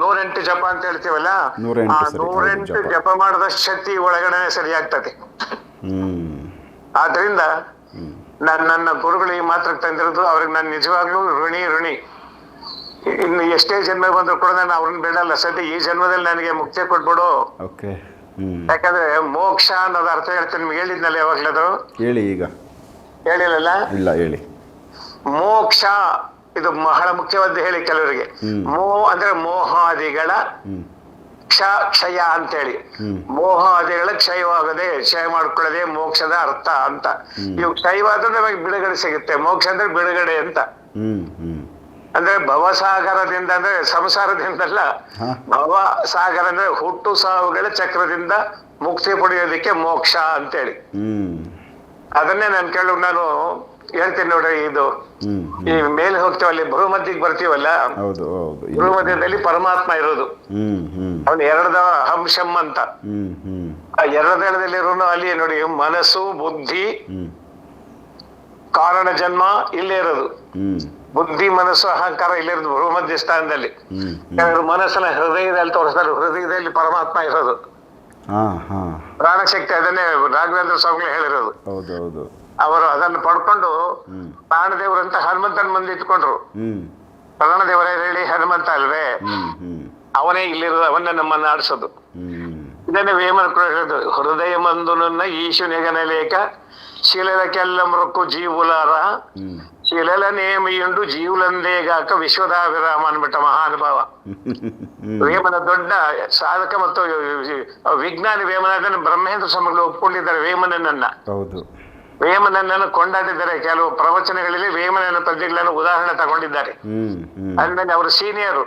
S2: ನೂರೆಂಟು ಜಪ ಅಂತ ಹೇಳ್ತೀವಲ್ಲ?
S1: ನೂರೆಂಟು ಜಪ.
S2: ಮಾಡದಷ್ಟು ಮಾಡಿದಷ್ಟು ಶಕ್ತಿ ಒಳಗಡೆ ಸರಿ ಆಗ್ತದೆ
S1: ಹ್ಮ್.
S2: ಆದ್ರಿಂದ ನಾನು ನನ್ನ ಗುರುಗಳಿಗೆ ಮಾತ್ರ ತಂದಿರೋದು ಅವ್ರಿಗೆ ನಾನು ನಿಜವಾಗ್ಲೂ ಋಣಿ ಋಣಿ. ಇನ್ನು ಎಷ್ಟೇ ಜನ್ಮ ಬಂದ್ರು ಕೂಡ ನಾನು ಅವ್ರನ್ನ ಬಿಡಲ್ಲ. ಸದ್ಯ ಈ ಜನ್ಮದಲ್ಲಿ ನನಗೆ ಮುಕ್ತಿ ಕೊಟ್ಬಿಡು. ಯಾಕಂದ್ರೆ ಮೋಕ್ಷ ಅನ್ನೋದ ಅರ್ಥ ಹೇಳ್ತೀನಿ. ನಿಮ್ಗೆ ಹೇಳಿದ್ನಲ್ಲ ಯಾವಾಗ್ಲದು?
S1: ಹೇಳಿ ಈಗ.
S2: ಹೇಳಿಲ್ಲಲ್ಲ?
S1: ಇಲ್ಲ ಹೇಳಿ.
S2: ಮೋಕ್ಷ ಇದು ಬಹಳ ಮುಖ್ಯವಾದ ಹೇಳಿ ಕೆಲವರಿಗೆ. ಮೋ ಅಂದ್ರೆ ಮೋಹಾದಿಗಳ ಕ್ಷ ಕ್ಷಯ ಅಂತೇಳಿ.
S1: ಮೋಹ
S2: ಮೋಹಾದಿಗಳ ಕ್ಷಯವಾಗದೆ ಕ್ಷಯ ಮಾಡ್ಕೊಳ್ಳದೆ ಮೋಕ್ಷದ ಅರ್ಥ ಅಂತ. ಇವು ಕ್ಷಯವಾದ್ರೆ ನಮಗೆ ಬಿಡುಗಡೆ ಸಿಗುತ್ತೆ. ಮೋಕ್ಷ ಅಂದ್ರೆ ಬಿಡುಗಡೆ ಅಂತ. ಅಂದ್ರೆ ಭವಸಾಗರದಿಂದ ಅಂದ್ರೆ ಸಂಸಾರದಿಂದಲ್ಲ.
S1: ಅಲ್ಲ
S2: ಭವ ಸಾಗರ ಅಂದ್ರೆ ಹುಟ್ಟು ಸಾವುಗಳ ಚಕ್ರದಿಂದ ಮುಕ್ತಿ ಪಡೆಯೋದಕ್ಕೆ ಮೋಕ್ಷ ಅಂತೇಳಿ. ಅದನ್ನೇ ನಾನು ಕೇಳು ನಾನು ಹೇಳ್ತೀನಿ ನೋಡ್ರಿ ಇದು ಈ ಮೇಲೆ ಹೋಗ್ತೇವಲ್ಲಿ ಭೂಮಧ್ಯಕ್ಕೆ ಬರ್ತೀವಲ್ಲ?
S1: ಹೌದು.
S2: ಭೂಮಧ್ಯದಲ್ಲಿ ಪರಮಾತ್ಮ ಇರೋದು. ಅವನು ಎರಡದ ಹಂಶಂ ಅಂತ. ಆ ಎರಡದಳದಲ್ಲಿರೋನು ಅಲ್ಲಿ ನೋಡಿ ಮನಸ್ಸು ಬುದ್ಧಿ ಕಾರಣ ಜನ್ಮ ಇಲ್ಲೇ ಇರೋದು. ಬುದ್ಧಿ ಮನಸ್ಸು ಅಹಂಕಾರ ಇಲ್ಲೇ ಇರೋದು ಭೂಮಧ್ಯ ಸ್ಥಾನದಲ್ಲಿ. ಮನಸ್ಸನ್ನ ಹೃದಯದಲ್ಲಿ ತೋರಿಸ್ತಾರೆ ಹೃದಯದಲ್ಲಿ ಪರಮಾತ್ಮ ಇರೋದು. ಪ್ರಾಣಶಕ್ತಿ ಅದನ್ನೇ ರಾಘವೇಂದ್ರ ಸ್ವಾಮಿಗಳು ಹೇಳಿರೋದು.
S1: ಹೌದು.
S2: ಅವರು ಅದನ್ನ ಪಡ್ಕೊಂಡು ಪ್ರಾಣದೇವರಂತ ಹನುಮಂತನ ಮಂದಿ ಇಟ್ಕೊಂಡ್ರು. ಪ್ರಾಣದೇವರ ಹೇಳಿ ಹನುಮಂತ ಅಲ್ವೇ? ಅವನೇ ಇಲ್ಲಿರೋದು ನಮ್ಮನ್ನ ಆಡಿಸೋದು. ಇದನ್ನೇ ವೇಮನ ಹೇಳೋದು ಹೃದಯ ಮಂದುನನ್ನ ಈಶುನಿಗನಲೇಕ ಶಿಲೆಲ ಕೆಲ್ಲಮ್ರಕ್ಕು
S1: ಜೀವುಲಾರ
S2: ಶಿಲೆಲ ನೇಮಿಯುಂಡು ಜೀವುಲಂದೇಗಾಕ ವಿಶ್ವದ ವಿರಾಮ ಅನ್ಬಿಟ್ಟ ಮಹಾನುಭಾವ. ವೇಮನ ದೊಡ್ಡ ಸಾಧಕ ಮತ್ತು ವಿಜ್ಞಾನಿ ವೇಮನ ಬ್ರಹ್ಮೇಂದ್ರ ಸ್ವಾಮಿಗಳು ಒಪ್ಕೊಂಡಿದ್ದಾರೆ ವೇಮನನ್ನ ವೇಮನನ್ನು ಕೊಂಡಾಡಿದ್ದಾರೆ. ಕೆಲವು ಪ್ರವಚನಗಳಲ್ಲಿ ವೇಮನನ ಪದ್ಯಗಳನ್ನು ಉದಾಹರಣೆ ತಗೊಂಡಿದ್ದಾರೆ. ಅಂದ್ಮೇಲೆ ಅವರು ಸೀನಿಯರು.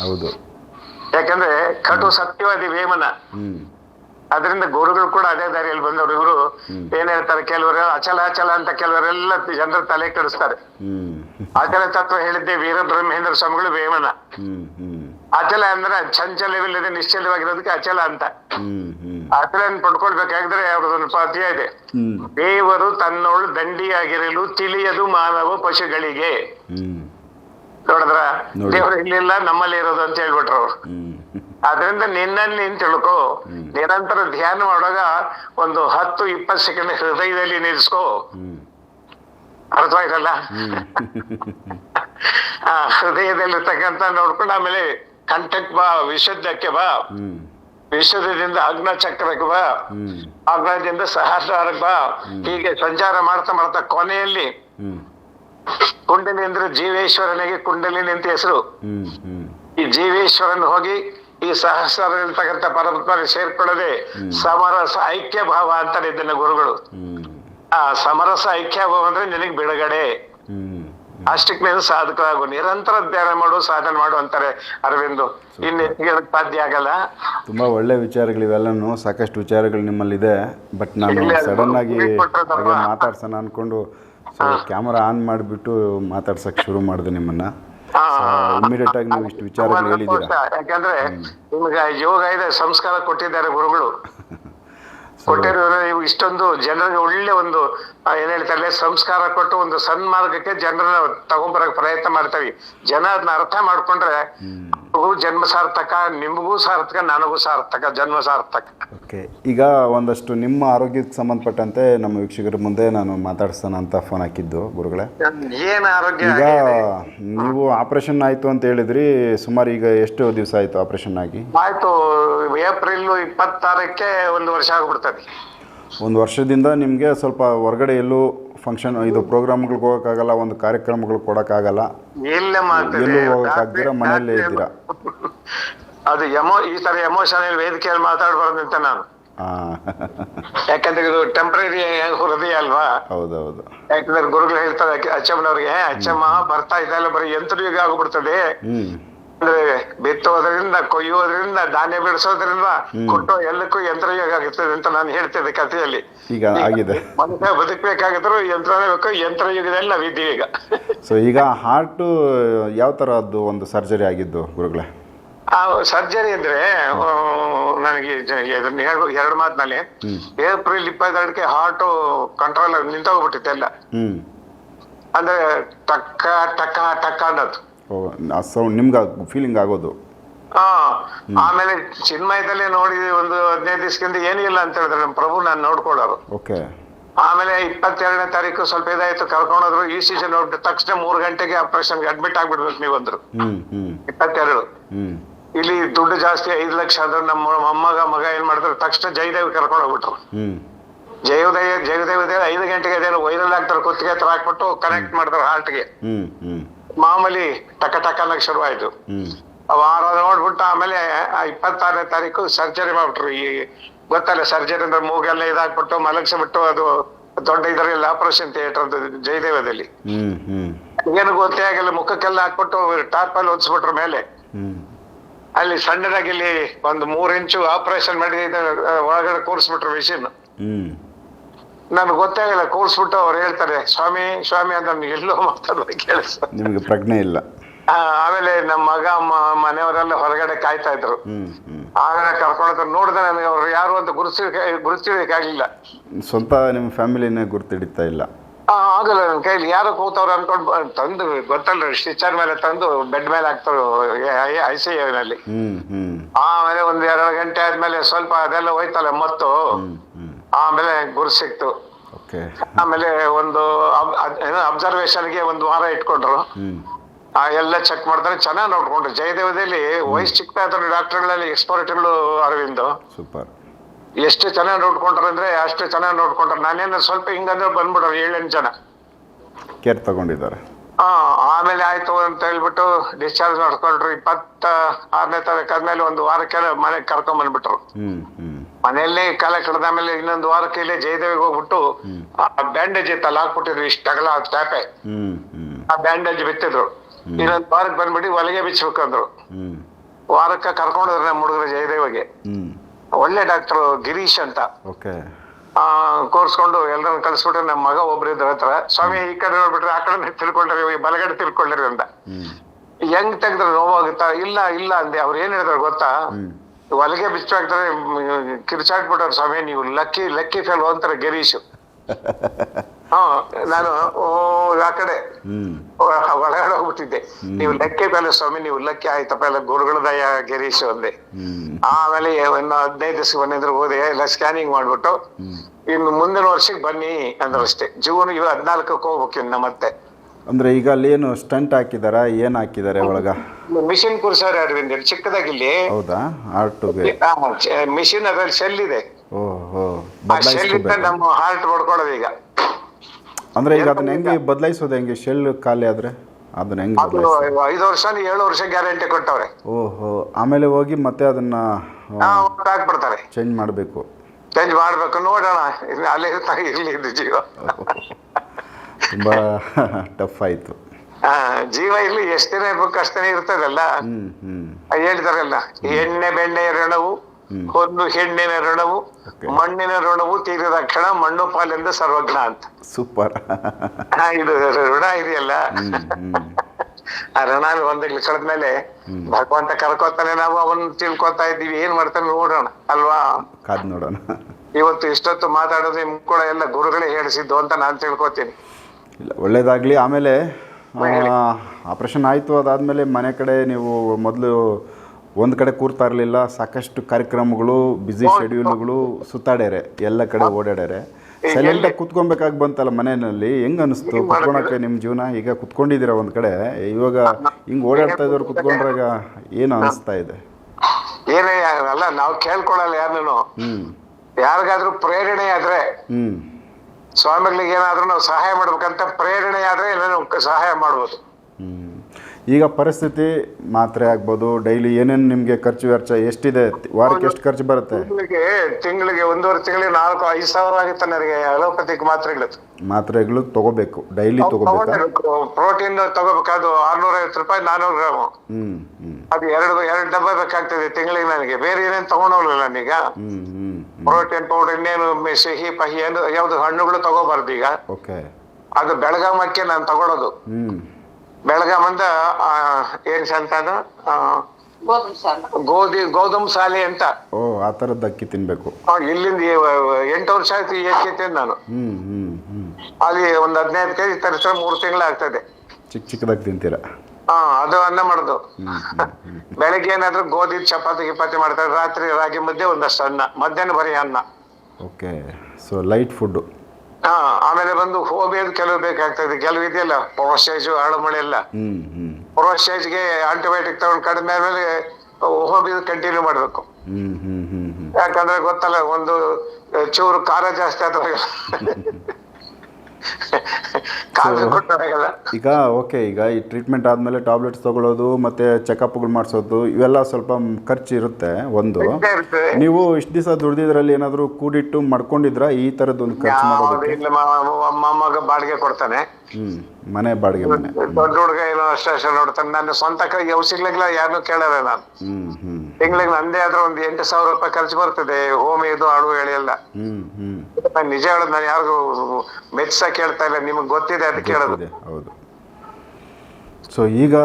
S1: ಹೌದು.
S2: ಯಾಕಂದ್ರೆ ಕಟು ಸತ್ಯವಾದಿ ವೇಮನ. ಅದರಿಂದ ಗುರುಗಳು ಕೂಡ ಅದೇ ದಾರಿಯಲ್ಲಿ ಬಂದವರು. ಇವರು ಏನ್ ಹೇಳ್ತಾರೆ ಕೆಲವರು ಅಚಲ ಅಚಲ ಅಂತ ಕೆಲವರೆಲ್ಲ ಜನರ ತಲೆ ಕೆಡಿಸ್ತಾರೆ. ಅಚಲ ತತ್ವ ಹೇಳಿದ್ದೆ ವೀರ ಬ್ರಹ್ಮೇಂದ್ರ ಸ್ವಾಮಿಗಳು ವೇಮನ. ಅಚಲ ಅಂದ್ರೆ ಚಂಚಲವಿಲ್ಲದೆ ನಿಶ್ಚಲವಾಗಿರೋದಕ್ಕೆ ಅಚಲ ಅಂತ.
S1: ಹ್ಮ್
S2: ಪಡ್ಕೊಳ್ಬೇಕಾದ್ರೆ ಅವ್ರದೊಂದು ಪದ್ಯ ಇದೆ. ದೇವರು ತನ್ನೋಳು ದಂಡಿಯಾಗಿರಲು ತಿಳಿಯದು ಮಾನವ ಪಶುಗಳಿಗೆ. ನೋಡಿದ್ರ?
S1: ನೋಡಿ.
S2: ದೇವರು ಇಲ್ಲಿಲ್ಲ ನಮ್ಮಲ್ಲಿ ಇರೋದು ಅಂತ ಹೇಳ್ಬಿಟ್ರು ಅವ್ರು. ಅದರಿಂದ ನಿನ್ನ ನೀನ್ ತಿಳ್ಕೊ. ನಿರಂತರ ಧ್ಯಾನ ಮಾಡುವಾಗ ಒಂದು ಹತ್ತು ಇಪ್ಪತ್ತು ಸೆಕೆಂಡ್ ಹೃದಯದಲ್ಲಿ ನಿಲ್ಸ್ಕೋ. ಅರ್ಥವಾಯ್ತಲ್ಲ? ಆ ಹೃದಯದಲ್ಲಿರ್ತಕ್ಕಂಥ ನೋಡ್ಕೊಂಡು ಆಮೇಲೆ ಕಂಠಕ್ ಬಾ ವಿಶುದ್ಧಕ್ಕೆ ಬಾ. ವಿಶುದ್ಧದಿಂದ ಅಗ್ನ ಚಕ್ರಕ್ಕೆ ಬಾ. ಅಗ್ನದಿಂದ ಸಹಸ್ರಾರಕ್ಕೆ ಬಾ. ಹೀಗೆ ಸಂಚಾರ ಮಾಡ್ತಾ ಮಾಡ್ತಾ ಕೊನೆಯಲ್ಲಿ ಕುಂಡಲಿ ಅಂದ್ರೆ ಜೀವೇಶ್ವರನಿಗೆ ಕುಂಡಲಿ ನಿಂತ ಹೆಸರು. ಈ ಜೀವೇಶ್ವರನ್ ಹೋಗಿ ಈ ಸಹಸ್ರ ಇರ್ತಕ್ಕಂಥ ಪರಮಾತ್ಮನಿಗೆ ಸೇರ್ಕೊಳ್ಳದೆ ಸಮರಸ ಐಕ್ಯ ಭಾವ ಅಂತಾರೆ ಇದನ್ನ ಗುರುಗಳು. ಆ ಸಮರಸ ಐಕ್ಯ ಭಾವ ಅಂದ್ರೆ ನಿನಗೆ ಬಿಡುಗಡೆ. ಸಾಧಕ ಸಾಧಕರಾಗು ನಿರಂತರ ಧ್ಯಾನ ಮಾಡು ಸಾಧನೆ ಮಾಡು ಅಂತಾರೆ ಅರವಿಂದು. ಇನ್ನು ಹೇಳಕ್ ಸಾಧ್ಯ ಆಗಲ್ಲ?
S1: ತುಂಬಾ ಒಳ್ಳೆ ವಿಚಾರಗಳಿವೆಲ್ಲನೂ ಸಾಕಷ್ಟು ವಿಚಾರಗಳು ನಿಮ್ಮಲ್ಲಿದೆ ಬಟ್ ನಾನು ಸಡನ್ ಆಗಿ ಮಾತಾಡ್ಸೋಣ ಅನ್ಕೊಂಡು ಕ್ಯಾಮರಾ ಆನ್ ಮಾಡಿಬಿಟ್ಟು ಮಾತಾಡ್ಸಕ್ ಶುರು ಮಾಡಿದೆ ನಿಮ್ಮನ್ನ. ಇಮಿಡಿಯೇಟ್ ಆಗಿ ನೀವು ಇಷ್ಟು ವಿಚಾರಗಳು ಹೇಳಿದ್ದೀರಾ?
S2: ಯಾಕಂದ್ರೆ ನಿಮ್ಗೆ ಯೋಗ ಇದೆ ಸಂಸ್ಕಾರ ಕೊಟ್ಟಿದ್ದಾರೆ ಗುರುಗಳು. ಕೊಟ್ಟಿರೋದ್ರೆ ನೀವು ಇಷ್ಟೊಂದು ಜನರಿಗೆ ಒಳ್ಳೆ ಒಂದು ಏನ್ ಹೇಳ್ತಾರೆ ಸಂಸ್ಕಾರ ಕೊಟ್ಟು ಒಂದು ಸನ್ಮಾರ್ಗಕ್ಕೆ ಜನರನ್ನ ತಗೊಂಬರಕ್ ಪ್ರಯತ್ನ ಮಾಡ್ತೇವೆ. ಜನ ಅದನ್ನ ಅರ್ಥ ಮಾಡ್ಕೊಂಡ್ರೆ ಜನ್ಮ ಸಾರ್ಥಕ ನಿಮಗೂ ಸಾರ್ಥಕ ನನಗೂ ಸಾರ್ಥಕ ಜನ್ಮ ಸಾರ್ಥಕ.
S1: ಓಕೆ ಈಗ ಒಂದಷ್ಟು ನಿಮ್ಮ ಆರೋಗ್ಯಕ್ಕೆ ಸಂಬಂಧಪಟ್ಟಂತೆ ನಮ್ಮ ವೀಕ್ಷಕರ ಮುಂದೆ ನಾನು ಮಾತಾಡ್ಸೋಣ ಅಂತ ಫೋನ್ ಹಾಕಿದ್ದು ಗುರುಗಳೇ.
S2: ಏನ್ ಆರೋಗ್ಯ
S1: ಈಗ? ನೀವು ಆಪರೇಷನ್ ಆಯ್ತು ಅಂತ ಹೇಳಿದ್ರಿ ಸುಮಾರು ಈಗ ಎಷ್ಟು ದಿವಸ ಆಯ್ತು ಆಪರೇಷನ್ ಆಗಿ?
S2: ಆಯ್ತು ಏಪ್ರಿಲ್ ಇಪ್ಪತ್ತಾರಕ್ಕೆ ಒಂದು ವರ್ಷ ಆಗ್ಬಿಡ್ತದೆ.
S1: ಒಂದು ವರ್ಷದಿಂದ ನಿಮಗೆ ಸ್ವಲ್ಪ ಹೊರಗಡೆ ಎಲ್ಲೂ ಫಂಕ್ಷನ್ ಇದು ಪ್ರೋಗ್ರಾಮ್ಗಳಿಗೆ ಹೋಗೋಕ್ಕಾಗಲ್ಲ ಒಂದು ಕಾರ್ಯಕ್ರಮಗಳು ಕೊಡೋಕ್ಕಾಗಲ್ಲ.
S2: ಎಲ್ಲೇ
S1: ಎಲ್ಲೂ ಹೋಗೋಕ್ಕಾಗ್ದಿರ ಮನೆಯಲ್ಲೇ ಇದ್ದೀರಾ?
S2: ಅದು ಎಮೋ ಈ ತರ ಎಮೋಷನಲ್ ವೇದಿಕೆಯಲ್ಲಿ ಮಾತಾಡಬಾರ್ದು ಅಂತ ನಾನು. ಯಾಕಂದ್ರೆ ಇದು ಟೆಂಪ್ರರಿ ಹೃದಯ ಅಲ್ವಾ?
S1: ಹೌದೌದು.
S2: ಯಾಕಂದ್ರೆ ಗುರುಗಳು ಹೇಳ್ತಾರೆ ಅಚ್ಚ- ಅಚ್ಚಮ್ಮನವ್ರಿಗೆ ಅಚ್ಚಮ್ಮ ಬರ್ತಾ ಇದ್ದಲ್ಲ ಬರೀ ಯಂತ್ರಯುಗ ಆಗ್ಬಿಡ್ತದೆ ಅಂದ್ರೆ ಬಿತ್ತೋದ್ರಿಂದ ಕೊಯ್ಯೋದ್ರಿಂದ ಧಾನ್ಯ ಬಿಡಿಸೋದ್ರಿಂದ ಕೊಟ್ಟೋ ಎಲ್ಲಕ್ಕೂ ಯಂತ್ರಯುಗ ಆಗುತ್ತದೆ ಅಂತ ನಾನು ಹೇಳ್ತಿದ್ದೆ ಕಥೆಯಲ್ಲಿ.
S1: ಈಗ ಆಗಿದೆ.
S2: ಮನುಷ್ಯ ಬದುಕಬೇಕಾಗಿದ್ರು ಯಂತ್ರ ಬೇಕು ಯಂತ್ರಯುಗದಲ್ಲಿ ನಾವಿದ್ದೀವಿ ಈಗ.
S1: ಸೊ ಈಗ ಹಾರ್ಟ್ ಯಾವ ಅದು ಒಂದು ಸರ್ಜರಿ ಆಗಿದ್ದು ಗುರುಗಳೇ?
S2: ಆ ಸರ್ಜರಿ ಅಂದ್ರೆ ನನಗೆ ಜ- ಇದನ್ನ ಹೇಳ್ಬೇಕು ಎರಡು ಮಾತಿನಲ್ಲಿ. ಏಪ್ರಿಲ್ ಇಪ್ಪತ್ತೆರಡಕ್ಕೆ ಹಾರ್ಟ್ ಕಂಟ್ರೋಲ್ ನಿಂತೋಗ್ಬಿಟ್ಟಿತ್ತು ಎಲ್ಲ.
S1: ಹ್ಞೂ
S2: ಅಂದ್ರೆ ಟಕ್ಕ ಟಕ್ಕ ಟಕ್ಕ ಅನ್ನೋದು.
S1: ಆ ಸೌಂಡ್ ನಿಮ್ಗೆ ಫೀಲಿಂಗ್ ಆಗೋದು.
S2: ಹಾ ಆಮೇಲೆ ಚಿನ್ಮಯದಲ್ಲಿ ನೋಡಿ ಒಂದು ಹದಿನೈದು ದಿವಸದಿಂದ ಇಲ್ಲ ಅಂತ ಹೇಳಿದ್ರೆ ನಮ್ಮ ಪ್ರಭು ನಾನು ನೋಡ್ಕೊಳ್ಳೋರು
S1: ಓಕೆ.
S2: ಆಮೇಲೆ ಇಪ್ಪತ್ತೆರಡನೇ ತಾರೀಕು ಸ್ವಲ್ಪ ಇದಾಯ್ತು ಕರ್ಕೊಂಡೋದ್ರು ಈ ಸೀಸನ್ ನೋಡ್ಬಿಟ್ಟು ತಕ್ಷಣ ಮೂರು ಗಂಟೆಗೆ ಆಪರೇಷನ್ಗೆ ಅಡ್ಮಿಟ್ ಆಗ್ಬಿಡ್ಬೇಕು ನೀವು ಅಂದ್ರು. ಇಪ್ಪತ್ತೆರಡು. ಇಲ್ಲಿ ದುಡ್ಡು ಜಾಸ್ತಿ ಐದು ಲಕ್ಷ ಆದ್ರೆ ನಮ್ಮ ಮೊಮ್ಮಗ ಮಗ ಏನ್ ಮಾಡಿದ್ರು ತಕ್ಷಣ ಜಯದೇವ್ ಕರ್ಕೊಂಡು ಹೋಗ್ಬಿಟ್ರು ಜಯೋದಯ ಜಯದೇವ ಐದು ಗಂಟೆಗೆ ಅದೇನು ವೈರಲ್ ಆಗ್ತಾರೆ ಕುತ್ತಿಗೆ ಹತ್ರ ಹಾಕ್ಬಿಟ್ಟು ಕನೆಕ್ಟ್ ಮಾಡಿದ್ರು ಹಾರ್ಟ್ಗೆ ಮಾಮೂಲಿ ಟಕ ಟಕ ಅನ್ನಕ್ ಶುರುವಾಯ್ತು
S1: ಆಯ್ತು
S2: ವಾರ ನೋಡ್ಬಿಟ್ಟು ಆಮೇಲೆ ಇಪ್ಪತ್ತಾರನೇ ತಾರೀಕು ಸರ್ಜರಿ ಮಾಡ್ಬಿಟ್ರು. ಈ ಗೊತ್ತಲ್ಲ ಸರ್ಜರಿ ಅಂದ್ರೆ ಮೂಗೆಲ್ಲ ಇದಾಗ್ಬಿಟ್ಟು ಮಲಗಿಸ್ಬಿಟ್ಟು ಅದು ದೊಡ್ಡ ಇದರಲ್ಲಿ ಆಪರೇಷನ್ ಥಿಯೇಟರ್ ಜಯದೇವದಲ್ಲಿ. ಏನು ಗೊತ್ತೇ ಆಗಿಲ್ಲ ಮುಖಕ್ಕೆಲ್ಲ ಹಾಕ್ಬಿಟ್ಟು ಟಾರ್ಪಲ್ ಹೊದ್ಸ್ಬಿಟ್ರು ಮೇಲೆ. ಅಲ್ಲಿ ಸಣ್ಣದಾಗಿ ಇಲ್ಲಿ ಒಂದು ಮೂರ್ ಇಂಚು ಆಪರೇಷನ್ ಮಾಡಿ ಒಳಗಡೆ ಕೂರಿಸ್ಬಿಟ್ರು ಮಿಷಿನ್. ನನ್ಗೆ ಗೊತ್ತೇ ಆಗಿಲ್ಲ ಕೂರಿಸ್ಬಿಟ್ಟು ಅವ್ರು ಹೇಳ್ತಾರೆ ಸ್ವಾಮಿ ಸ್ವಾಮಿ ಅಂತ ನನ್ಗೆ ಎಲ್ಲೋ ಮಾತಾಡೋದು ಕೇಳಿಸ್
S1: ನಿಮಗೆ ಪ್ರಜ್ಞೆ ಇಲ್ಲ.
S2: ಆಮೇಲೆ ನಮ್ಮ ಮಗ ಮನೆಯವರೆಲ್ಲ ಹೊರಗಡೆ ಕಾಯ್ತಾ ಇದ್ರು.
S1: ಆಮೇಲೆ ಕರ್ಕೊಂಡ
S2: ಆಗಲೇ ಕರ್ಕೊಂಡು ನೋಡಿದ್ರೆ ನನಗೆ ಅವ್ರು ಯಾರು ಅಂತ ಗುರುತಿ ಗುರುತಿರ್ಲಿಕ್ಕಾಗ್ಲಿಲ್ಲ
S1: ಸ್ವಂತ ನಿಮ್ಮ ಫ್ಯಾಮಿಲಿನೇ ಗುರುತಿಡಿತಾ ಇಲ್ಲ.
S2: ಆಗಲ್ಲ ನನ್ನ ಕೈಲಿ ಯಾರೋ ಕೂತವ್ರು ಅನ್ಕೊಂಡು ತಂದು ಗೊತ್ತಲ್ಲ ಸ್ಟಿಚರ್ ಮೇಲೆ ತಂದು ಬೆಡ್ ಮೇಲೆ ಹಾಕ್ತಾರೆ ಐ ಸಿ ನಲ್ಲಿ. ಆಮೇಲೆ ಒಂದ್ ಎರಡು ಗಂಟೆ ಆದ್ಮೇಲೆ ಸ್ವಲ್ಪ ಅದೆಲ್ಲ ಹೋಯ್ತಲ್ಲ ಮತ್ತು ಆಮೇಲೆ ಗುರು ಸಿಕ್ತು. ಆಮೇಲೆ ಒಂದು ಅಬ್ಸರ್ವೇಷನ್ಗೆ ಒಂದು ವಾರ ಇಟ್ಕೊಂಡ್ರು. ಆ ಎಲ್ಲ ಚೆಕ್ ಮಾಡ್ತಾರೆ. ಚೆನ್ನಾಗಿ ನೋಡ್ಕೊಂಡ್ರು. ಜಯದೇವದಲ್ಲಿ ವಯಸ್ಸು ಚಿಕ್ಕ ಡಾಕ್ಟರ್ಗಳಲ್ಲಿ ಎಕ್ಸ್ಪರ್ಟ್ಗಳು ಅರವಿಂದ್.
S1: ಸೂಪರ್.
S2: ಎಷ್ಟು ಚೆನ್ನಾಗಿ ನೋಡ್ಕೊಂಡ್ರು ಅಂದ್ರೆ ಅಷ್ಟು ಚೆನ್ನಾಗಿ ನೋಡ್ಕೊಂಡ್ರು. ನಾನೇನು ಸ್ವಲ್ಪ ಹಿಂಗಂದ್ರೆ ಬಂದ್ಬಿಡೋರು ಏಳೆಂಟು ಜನ.
S1: ಕೇರ್ ತಗೊಂಡಿದ್ದಾರೆ.
S2: ಆ ಆಮೇಲೆ ಆಯ್ತು ಅಂತ ಹೇಳ್ಬಿಟ್ಟು ಡಿಸ್ಚಾರ್ಜ್ ಮಾಡ್ಕೊಂಡ್ರು. ಇಪ್ಪತ್ತ ಆರನೇ ತಾರೀಕು ಆದ್ಮೇಲೆ ಒಂದು ವಾರಕ್ಕೆ ಮನೆಗೆ ಕರ್ಕೊಂಡ್ ಬಂದ್ಬಿಟ್ರು ಮನೆಯಲ್ಲೇ ಕಾಲ ಕಳೆದ ಆಮೇಲೆ ಇನ್ನೊಂದು ವಾರಕ್ಕೆ ಇಲ್ಲೇ ಜಯದೇವಿಗೆ ಹೋಗ್ಬಿಟ್ಟು ಆ ಬ್ಯಾಂಡೇಜ್ ಇತ್ತಲ್ಲ ಹಾಕ್ಬಿಟ್ಟಿದ್ರು ಇಷ್ಟು ಅಗಲ
S1: ಹ್ಞೂ
S2: ಆ ಬ್ಯಾಂಡೇಜ್ ಬಿತ್ತಿದ್ರು. ಇನ್ನೊಂದು ವಾರಕ್ಕೆ ಬಂದ್ಬಿಟ್ಟು ಒಲೆಗೆ ಬಿಚ್ಚಬೇಕಂದ್ರು ವಾರಕ್ಕೆ ಕರ್ಕೊಂಡೋದ್ರು ನಮ್ಮ ಹುಡುಗರು ಜಯದೇವಿಗೆ. ಒಳ್ಳೆ ಡಾಕ್ಟರ್ ಗಿರೀಶ್ ಅಂತ. ಕೂರ್ಸ್ಕೊಂಡು ಎಲ್ಲರನ್ನ ಕಳಿಸ್ಬಿಟ್ರೆ ನಮ್ಮ ಮಗ ಒಬ್ರು ಇದ್ರ ಹತ್ರ ಸ್ವಾಮಿ ಈ ಕಡೆ ನೋಡ್ಬಿಟ್ರೆ ಆ ಕಡೆ ತಿಳ್ಕೊಂಡ್ರಿ ಬಲಗಡೆ ತಿಳ್ಕೊಂಡ್ರಿ ಅಂತ. ಹೆಂಗ್ ತೆಗ್ದ್ರೆ ನೋವಾಗುತ್ತಾ? ಇಲ್ಲ ಇಲ್ಲ ಅಂದೆ. ಅವ್ರು ಏನ್ ಹೇಳಿದ್ರು ಗೊತ್ತಾ? ಹೊಲಿಗೆ ಬಿಚ್ಚಾಕ್ತಾರೆ ಕಿರ್ಚಾಟ್ಬಿಟ್ಟಾರೆ ಸ್ವಾಮಿ ನೀವು ಲಕ್ಕಿ ಲಕ್ಕಿ ಫೆಲ್ ಅಂತಾರೆ ಗಿರೀಶ್. ಹಾ ನಾನು ಓ ಆ ಕಡೆ. ಒಳಗಡೆ ಹೋಗ್ಬಿಟ್ಟಿದ್ದೆ. ನೀವು ಲಕ್ಕಿ ಮೇಲೆ ಸ್ವಾಮಿ ನೀವು ಲಕ್ಕಿ ಆಯ್ತಪ್ಪ ಎಲ್ಲ ಗುರುಗಳ ದಯ ಗಿರೀಶ್ ಅಂದೆ. ಆಮೇಲೆ ಇನ್ನು ಹದಿನೈದು ದಿವಸ ಬಂದಿದ್ರು ಹೋದೆ ಎಲ್ಲ ಸ್ಕ್ಯಾನಿಂಗ್ ಮಾಡ್ಬಿಟ್ಟು. ಇನ್ನು ಮುಂದಿನ ವರ್ಷಕ್ಕೆ ಬನ್ನಿ ಅಂದ್ರಷ್ಟೇ. ಜೂನ್ ಇವ ಹದಿನಾಲ್ಕಕ್ಕೆ ಹೋಗ್ಬೇಕು ಇನ್ನ ಮತ್ತೆ.
S1: ಅಂದರೆ ಈಗ ಅಲ್ಲಿ ಏನು ಸ್ಟಂಟ್ ಹಾಕಿದಾರ? ಏನ್ ಹಾಕಿದಾರೆ ಒಳಗ?
S2: ಮಿಷಿನ್ ಕುರ್ಸಾರ ಅರವಿಂದ್ ಇಲ್ಲಿ ಚಿಕ್ಕದಾಗಿಲ್ಲಿ.
S1: ಹೌದಾ? ಆರ್ಟುಗೆ
S2: ಮಿಷಿನ್ ಅದ್ರಲ್ಲಿ ಶೆಲ್ ಇದೆ.
S1: ಓಹೋ
S2: ಶೆಲ್
S1: ಇದ್ದ
S2: ನಮ್ಮ ಹಾರ್ಟ್ ಹೊಡ್ಕೊಳ್ಳೋದು ಈಗ.
S1: ಅಂದ್ರೆ ಈಗ ಅದನ್ನ ಹೆಂಗೆ ಬದಲಾಯಿಸೋದು ಹೆಂಗೆ? ಶೆಲ್ ಖಾಲಿ ಆದ್ರೆ ಅದನ್ನ ಹೆಂಗೆ
S2: ಐದು ವರ್ಷ ಏಳು ವರ್ಷ ಗ್ಯಾರಂಟಿ ಕೊಟ್ಟವ್ರೆ.
S1: ಓಹೋ ಆಮೇಲೆ ಹೋಗಿ ಮತ್ತೆ ಅದನ್ನ
S2: ಹಾಕ್ಬಿಡ್ತಾರೆ.
S1: ಚೇಂಜ್ ಮಾಡಬೇಕು.
S2: ಚೇಂಜ್ ಮಾಡ್ಬೇಕು. ನೋಡೋಣ. ಅಲ್ಲೇ ಇರ್ಲಿ ಇದು ಜೀವ.
S1: ತುಂಬ ಟಫ್ ಆಯ್ತು.
S2: ಆ, ಜೀವ ಇಲ್ಲಿ ಎಷ್ಟು ದಿನ ಇರ್ಬೇಕು ಅಷ್ಟೇ ಇರ್ತದಲ್ಲ? ಹೇಳ್ತಾರಲ್ಲ ಎಣ್ಣೆ ಬೆಣ್ಣೆಯ ಋಣವು ಒಂದು ಹೆಣ್ಣಿನ ಋಣವು ಮಣ್ಣಿನ ಋಣವು ತೀರಿದ ಕ್ಷಣ ಮಣ್ಣು ಪಾಲಿಂದ ಸರ್ವಜ್ಞ ಅಂತ.
S1: ಸೂಪರ್
S2: ಇದು ಋಣ ಇದೆಯಲ್ಲ? ಆ ಋಣ ಒಂದು ಕಳೆದ್ಮೇಲೆ ಭಗವಂತ ಕರ್ಕೋತಾನೆ ನಾವು ಅವನ್ ತಿಳ್ಕೊತಾ ಇದ್ದೀವಿ. ಏನ್ ಮಾಡ್ತಾನೆ ನೋಡೋಣ ಅಲ್ವಾ?
S1: ಕಾದು ನೋಡೋಣ.
S2: ಇವತ್ತು ಇಷ್ಟೊತ್ತು ಮಾತಾಡೋದು ನಿಮ್ ಕೂಡ ಎಲ್ಲ ಗುರುಗಳೇ ಹೇಳಿಸಿದ್ದು ಅಂತ ನಾನು ತಿಳ್ಕೊತೀನಿ.
S1: ಇಲ್ಲ ಒಳ್ಳೇದಾಗಲಿ. ಆಮೇಲೆ ಆಪ್ರೇಷನ್ ಆಯಿತು ಅದಾದಮೇಲೆ ಮನೆ ಕಡೆ ನೀವು ಮೊದಲು ಒಂದು ಕಡೆ ಕೂರ್ತಾ ಇರಲಿಲ್ಲ. ಸಾಕಷ್ಟು ಕಾರ್ಯಕ್ರಮಗಳು ಬ್ಯುಸಿ ಶೆಡ್ಯೂಲ್ಗಳು ಸುತ್ತಾಡ್ಯಾರೆ. ಎಲ್ಲ ಕಡೆ ಓಡಾಡ್ಯಾರೆ. ಸೈಲೆಂಟಾಗಿ ಕುತ್ಕೊಬೇಕಾಗಿ ಬಂತಲ್ಲ ಮನೆಯಲ್ಲಿ? ಹೆಂಗ್ ಅನಿಸ್ತು ಕುತ್ಕೊಳಕ್ಕೆ ನಿಮ್ಮ ಜೀವನ? ಈಗ ಕುತ್ಕೊಂಡಿದ್ದೀರ ಒಂದು ಕಡೆ? ಇವಾಗ ಹಿಂಗೆ ಓಡಾಡ್ತಾ ಇದ್ದವ್ರು ಕುತ್ಕೊಂಡ್ರಾಗ ಏನು ಅನಿಸ್ತಾ ಇದೆ?
S2: ಏನೇ ಅಲ್ಲ ನಾವು ಕೇಳ್ಕೊಳಲ್ಲ ಯಾರು
S1: ಹ್ಞೂ
S2: ಯಾರಿಗಾದ್ರೂ ಪ್ರೇರಣೆ ಆದ್ರೆ
S1: ಹ್ಞೂ
S2: ಸ್ವಾಮಿಗಳಿಗೆ ಏನಾದರೂ ನಾವು ಸಹಾಯ ಮಾಡ್ಬೇಕಂತ ಪ್ರೇರಣೆ ಆದ್ರೆ ಇಲ್ಲ ಸಹಾಯ ಮಾಡ್ಬೋದು.
S1: ಈಗ ಪರಿಸ್ಥಿತಿ ಮಾತ್ರೆ ಆಗ್ಬೋದು ಡೈಲಿ ಏನೇನು ನಿಮಗೆ ಖರ್ಚು ವೆಚ್ಚ ಎಷ್ಟಿದೆ ವಾರಕ್ಕೆ ಎಷ್ಟು ಖರ್ಚು ಬರುತ್ತೆ?
S2: ತಿಂಗಳಿಗೆ ತಿಂಗಳಿಗೆ ಒಂದೂವರೆ ತಿಂಗಳಿಗೆ ನಾಲ್ಕು ಐದು ಸಾವಿರ ಆಗುತ್ತೆ ನನಗೆ ಅಲೋಪತಿಕ್ ಮಾತ್ರೆಗಳು
S1: ಮಾತ್ರೆಗಳು ತಗೋಬೇಕು ಡೈಲಿ ತಗೋಬೇಕು?
S2: ಪ್ರೋಟೀನ್ ತಗೋಬೇಕಾದ್ರು ಆರ್ನೂರ ಐವತ್ತು ರೂಪಾಯಿ ನಾನೂರು ಗ್ರಾಮು. ಅದು ಎರಡು ಎರಡು ಡಬ್ಬ ಬೇಕಾಗ್ತದೆ ತಿಂಗಳಿಗೆ ನನಗೆ ಬೇರೆ ಏನೇನು ತಗೊಂಡೋಗ್ಲಿಲ್ಲ ನಾನೀಗ. ಪ್ರೋಟೀನ್ ಪೌಡರ್ ಇನ್ನೇನು ಸಿಹಿ ಪಹಿ ಏನು ಯಾವ್ದು ಹಣ್ಣುಗಳು ತಗೋಬಾರ್ದು ಈಗ.
S1: ಓಕೆ
S2: ಅದು ಬೆಳಗಾಮಕ್ಕೆ ನಾನು ತಗೊಳ್ಳೋದು
S1: ಹ್ಞೂ
S2: ಬೆಳಗಾಮಂದ ಆ, ಏನ್ ಸಂತ ಆ,
S3: ಗೋಧುಮ ಸಾಲ.
S2: ಗೋಧಿ ಗೋಧುಮ ಸಾಲೆ ಅಂತ.
S1: ಓ ಆ ತರದ್ದು ಅಕ್ಕಿ ತಿನ್ನಬೇಕು
S2: ಆ, ಇಲ್ಲಿಂದ ಎಂಟು ವರ್ಷ ಆಯ್ತು ಈ ಅಕ್ಕಿ ತಿಂದ ನಾನು.
S1: ಹ್ಞೂ ಹ್ಞೂ ಹ್ಞೂ
S2: ಅಲ್ಲಿ ಒಂದ್ ಹದಿನೈದು ಕೆಜಿ ತರಿಸಿದ್ರೆ ಮೂರು ತಿಂಗಳಾಗ್ತದೆ.
S1: ಚಿಕ್ಕ ಚಿಕ್ಕದಾಗಿ ತಿಂತೀರಾ?
S2: ಹಾ ಅದು ಅನ್ನ ಮಾಡೋದು. ಬೆಳಿಗ್ಗೆ ಏನಾದ್ರೂ ಗೋಧಿ ಚಪಾತಿ ಗಿಪಾತಿ ಮಾಡ್ತಾರೆ ರಾತ್ರಿ ರಾಗಿ ಮುದ್ದೆ ಒಂದಷ್ಟು ಅನ್ನ ಮಧ್ಯಾಹ್ನ ಬರೀ ಅನ್ನ.
S1: ಓಕೆ ಸೊ ಲೈಟ್ ಫುಡ್
S2: ಹಾ ಆಮೇಲೆ ಬಂದು ಹೋಬೇದು ಕೆಲವು ಬೇಕಾಗ್ತದೆ ಕೆಲವು ಇದೆಯಲ್ಲ ಪ್ರೋಸೇಜ್ ಹಾಳು
S1: ಮಳೆ ಎಲ್ಲ
S2: ಪ್ರೋಸೇಜ್ಗೆ ಆಂಟಿಬಯೋಟಿಕ್ ತಗೊಂಡು ಕಡಿಮೆ ಆಮೇಲೆ ಹೋಬಿದು ಕಂಟಿನ್ಯೂ ಮಾಡಬೇಕು. ಯಾಕಂದ್ರೆ ಗೊತ್ತಲ್ಲ ಒಂದು ಚೂರು ಖಾರ ಜಾಸ್ತಿ ಆದ್ರೆ
S1: ಈಗ ಓಕೆ ಈಗ ಈ ಟ್ರೀಟ್ಮೆಂಟ್ ಆದಮೇಲೆ ಟ್ಯಾಬ್ಲೆಟ್ಸ್ ತಗೊಳ್ಳೋದು ಮತ್ತೆ ಚೆಕಪ್ಗಳು ಮಾಡಿಸೋದು ಇವೆಲ್ಲ ಸ್ವಲ್ಪ ಖರ್ಚು ಇರುತ್ತೆ ಒಂದು. ನೀವು ಇಷ್ಟು ದಿವಸ ದುಡ್ದಿದ್ರಲ್ಲಿ ಏನಾದರೂ ಕೂಡಿಟ್ಟು ಮಾಡ್ಕೊಂಡಿದ್ರ? ಈ ಥರದ್ದು ಒಂದು ಖರ್ಚು
S2: ಮಾಡೋದು ಮೊಮ್ಮಗ ಬಾಡಿಗೆ ಕೊಡ್ತಾನೆ.
S1: ಹ್ಮ್ ಮನೆ ಬಾಡಿಗೆ ಮನೆ.
S2: ದೊಡ್ಡ ಹುಡುಗ ಏನೋ ಅಷ್ಟೇ ಅಷ್ಟೇ ನೋಡ್ತಾನೆ. ನನ್ನ ಸ್ವಂತ ಕೈ ಯಾವ ಸಿಗ್ಲಿಲ್ಲ ಯಾರನ್ನೂ ಕೇಳಲ್ಲ ನಾನು.
S1: ಹ್ಮ್ ಹ್ಞೂ
S2: ತಿಂಗಳಿಗೆ ನಂದೇ ಆದ್ರೆ ಒಂದು ಎಂಟು ಸಾವಿರ ರೂಪಾಯಿ ಖರ್ಚು ಬರ್ತದೆ ಹೋಮ್ ಇದು ಅಡುಗೆ ಹೇಳಿ ಎಲ್ಲ.
S1: ಹ್ಮ್ ಹ್ಞೂ
S2: ನಾನು ನಿಜ ಹೇಳೋದು ನಾನು ಯಾರಿಗೂ ಮೆಚ್ಚ ಕೇಳ್ತಾ ಇಲ್ಲ ನಿಮ್ಗೆ ಗೊತ್ತಿದೆ ಅದಕ್ಕೆ ಕೇಳೋದು.
S1: ಹೌದು. ಸೊ ಈಗ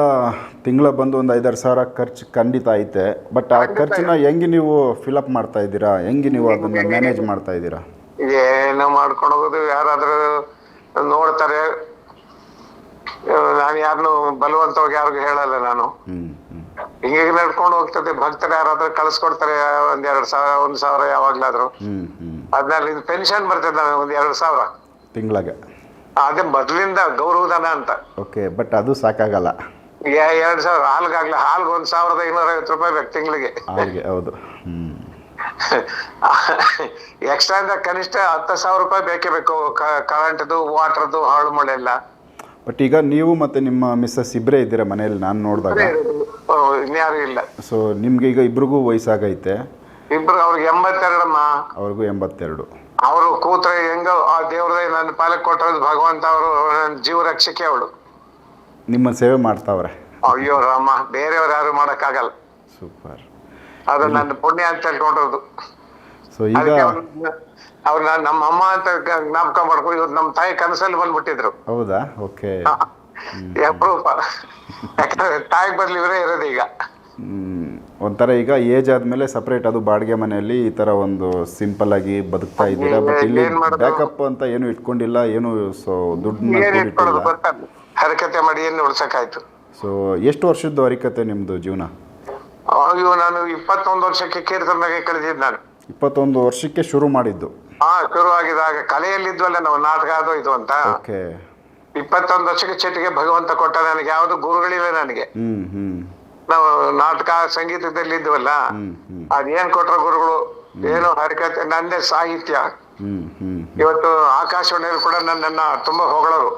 S1: ತಿಂಗಳ ಬಂದು ಒಂದು ಐದಾರು ಸಾವಿರ ಖರ್ಚು ಖಂಡಿತ ಐತೆ ಬಟ್ ಆ ಖರ್ಚನ್ನ ಹೆಂಗೆ ನೀವು ಫಿಲಪ್ ಮಾಡ್ತಾ ಇದ್ದೀರಾ? ಹೆಂಗೆ ನೀವು ಅದನ್ನ ಮ್ಯಾನೇಜ್ ಮಾಡ್ತಾ ಇದ್ದೀರಾ?
S2: ಏನೋ ಮಾಡ್ಕೊಂಡು ಹೋಗೋದು ಯಾರಾದ್ರೂ ನೋಡ್ತಾರೆ. ನಾನು ಯಾರನ್ನು ಬಲವಂತವಾಗಿ ಯಾರಿಗೂ ಹೇಳಲ್ಲ ನಾನು.
S1: ಹ್ಞೂ
S2: ಹಿಂಗೆ ನಡ್ಕೊಂಡು ಹೋಗ್ತದೆ. ಭಕ್ತರು ಯಾರಾದ್ರೂ ಕಳ್ಸ್ಕೊಡ್ತಾರೆ ಒಂದ್ ಎರಡ್ ಸಾವಿರ ಒಂದ್ ಸಾವಿರ ಯಾವಾಗ್ಲಾದ್ರು. ಅದ್ಮೇಲೆ ಇದು ಪೆನ್ಷನ್ ಬರ್ತದೆ ನಮಗೆ ಒಂದ್ ಎರಡ್ ಸಾವಿರ.
S1: ತಿಂಗಳಿಗೆ.
S2: ಅದೇ ಮೊದ್ಲಿಂದ ಗೌರವಧನ ಅಂತ.
S1: ಓಕೆ ಬಟ್ ಅದು ಸಾಕಾಗಲ್ಲ.
S2: ಎ- ಎರಡ್ ಸಾವಿರ ಹಾಲ್ಗಾಗ್ಲಿ ಹಾಲ್ಗೆ ಒಂದ್ ಸಾವಿರದ ಐನೂರ ಐವತ್ತು ರೂಪಾಯಿ ಬೇಕು ತಿಂಗಳಿಗೆ.
S1: ಹಾಗೆ ಹೌದು.
S2: ಎಕ್ಸ್ಟ್ರಾ ಅಂದ್ರೆ ಕನಿಷ್ಠ ಹತ್ತು ಸಾವಿರ ರೂಪಾಯಿ ಬೇಕೇ ಬೇಕು ಕರೆಂಟ್ದು ವಾಟರ್ದು ಹಾಳು ಮಳೆ ಎಲ್ಲ
S1: ಬಟ್ ಈಗ ನೀವು ಮತ್ತೆ ನಿಮ್ಮ ಮಿಸ್ಸಸ್ ಇಬ್ಬರೇ ಇದ್ದೀರಾ ಮನೆಯಲ್ಲಿ? ನಾನು ನೋಡಿದಾಗ.
S2: ಓ, ಇನ್ಯಾರು ಇಲ್ಲ.
S1: ಸೊ ನಿಮ್ಗೆ ಈಗ ಇಬ್ರಿಗೂ ವಯಸ್ಸಾಗೈತೆ.
S2: ಇಬ್ರು ಅವ್ರಿಗೆ ಎಂಬತ್ತೆರಡಮ್ಮ.
S1: ಅವ್ರಿಗೂ ಎಂಬತ್ತೆರಡು.
S2: ಅವರು ಕೂತ್ರೆ ಹೆಂಗ ಆ ದೇವ್ರದೇ ನನ್ನ ಪಾಲಕ್ ಕೊಟ್ಟಿರೋದು ಭಗವಂತ ಅವರು ನನ್ನ ಜೀವ ರಕ್ಷಕೆ ಅವಳು.
S1: ನಿಮ್ಮ ಸೇವೆ ಮಾಡ್ತಾವ್ರೆ.
S2: ಅಯ್ಯೋ ರಾಮ ಬೇರೆಯವ್ರು ಯಾರು ಮಾಡಕ್ಕಾಗಲ್ಲ.
S1: ಸೂಪರ್
S2: ಅದು ನನ್ನ ಪುಣ್ಯ ಅಂತ ತಿಳ್ಕೊಂಡಿರೋದು
S1: ಸೊ ಈಗ
S2: ಅದಕ್ಕೆ ಅವ್ರು ನಮ್ಮ ಅಮ್ಮ ಅಂತ ಜ್ಞಾಪಕ ಮಾಡ್ಕೊಂಡು ಇವ್ರು ನಮ್ಮ ತಾಯಿ ಕನಸಲ್ಲಿ ಬಂದ್ಬಿಟ್ಟಿದ್ರು.
S1: ಹೌದಾ? ಓಕೆ.
S2: ಅಪರೂಪ. ಯಾಕಂದ್ರೆ ತಾಯಿ ಬದಲು ಇವರೇ ಇರೋದು ಈಗ.
S1: ಹ್ಮ್. ಒಂಥರ ಈಗ ಏಜ್ ಆದಮೇಲೆ ಸಪರೇಟ್ ಅದು ಬಾಡಿಗೆ ಮನೆಯಲ್ಲಿ ಈ ತರ ಒಂದು ಸಿಂಪಲ್ ಆಗಿ ಬದುಕ್ತಾ ಇದ್ದೀರಾ? ಬಟ್ ಇಲ್ಲಿ ಬ್ಯಾಕಪ್ ಅಂತ ಏನು ಇಟ್ಕೊಂಡಿಲ್ಲ ಏನು ಸೊ
S2: ದುಡ್ಡು ಹರಕತೆ ಮಾಡಿ ಏನು ಉಳ್ಸಕ್ಕಾಯ್ತು
S1: ಸೊ ಎಷ್ಟು ವರ್ಷದ್ದು ಹರಿಕತೆ ನಿಮ್ದು ಜೀವನ?
S2: ಅಯ್ಯೋ ನಾನು ಇಪ್ಪತ್ತೊಂದು ವರ್ಷಕ್ಕೆ ಕೀರ್ತನಾಗೆ ಕಳೆದಿದ್ದು ನಾನು.
S1: ಇಪ್ಪತ್ತೊಂದು ವರ್ಷಕ್ಕೆ ಶುರು ಮಾಡಿದ್ದು.
S2: ಹಾ ಶುರುವಾಗಿದಾಗ ಕಲೆಯಲ್ಲಿ ಕಲೆಯಲ್ಲಿದ್ವಲ್ಲ ನಾವು ನಾಟಕ ಅದು ಇದು ಅಂತ.
S1: ಓಕೆ.
S2: ಇಪ್ಪತ್ತೊಂದು ವರ್ಷಕ್ಕೆ ಚಟಿಗೆ ಭಗವಂತ ಕೊಟ್ಟ ನನಗೆ ಯಾವ್ದು ಗುರುಗಳಿಲ್ಲ ನನಗೆ. ನಾವು ನಾಟಕ ಸಂಗೀತದಲ್ಲಿ ಇದ್ವಲ್ಲ ಅದೇನ್ ಕೊಟ್ರ ಗುರುಗಳು? ಏನು ಹರಕತೆ ನಂದೇ ಸಾಹಿತ್ಯ. ಇವತ್ತು ಆಕಾಶವಾಣಿಯಲ್ಲಿ ಕೂಡ ನನ್ನನ್ನ ತುಂಬಾ ಹೊಗಳರು.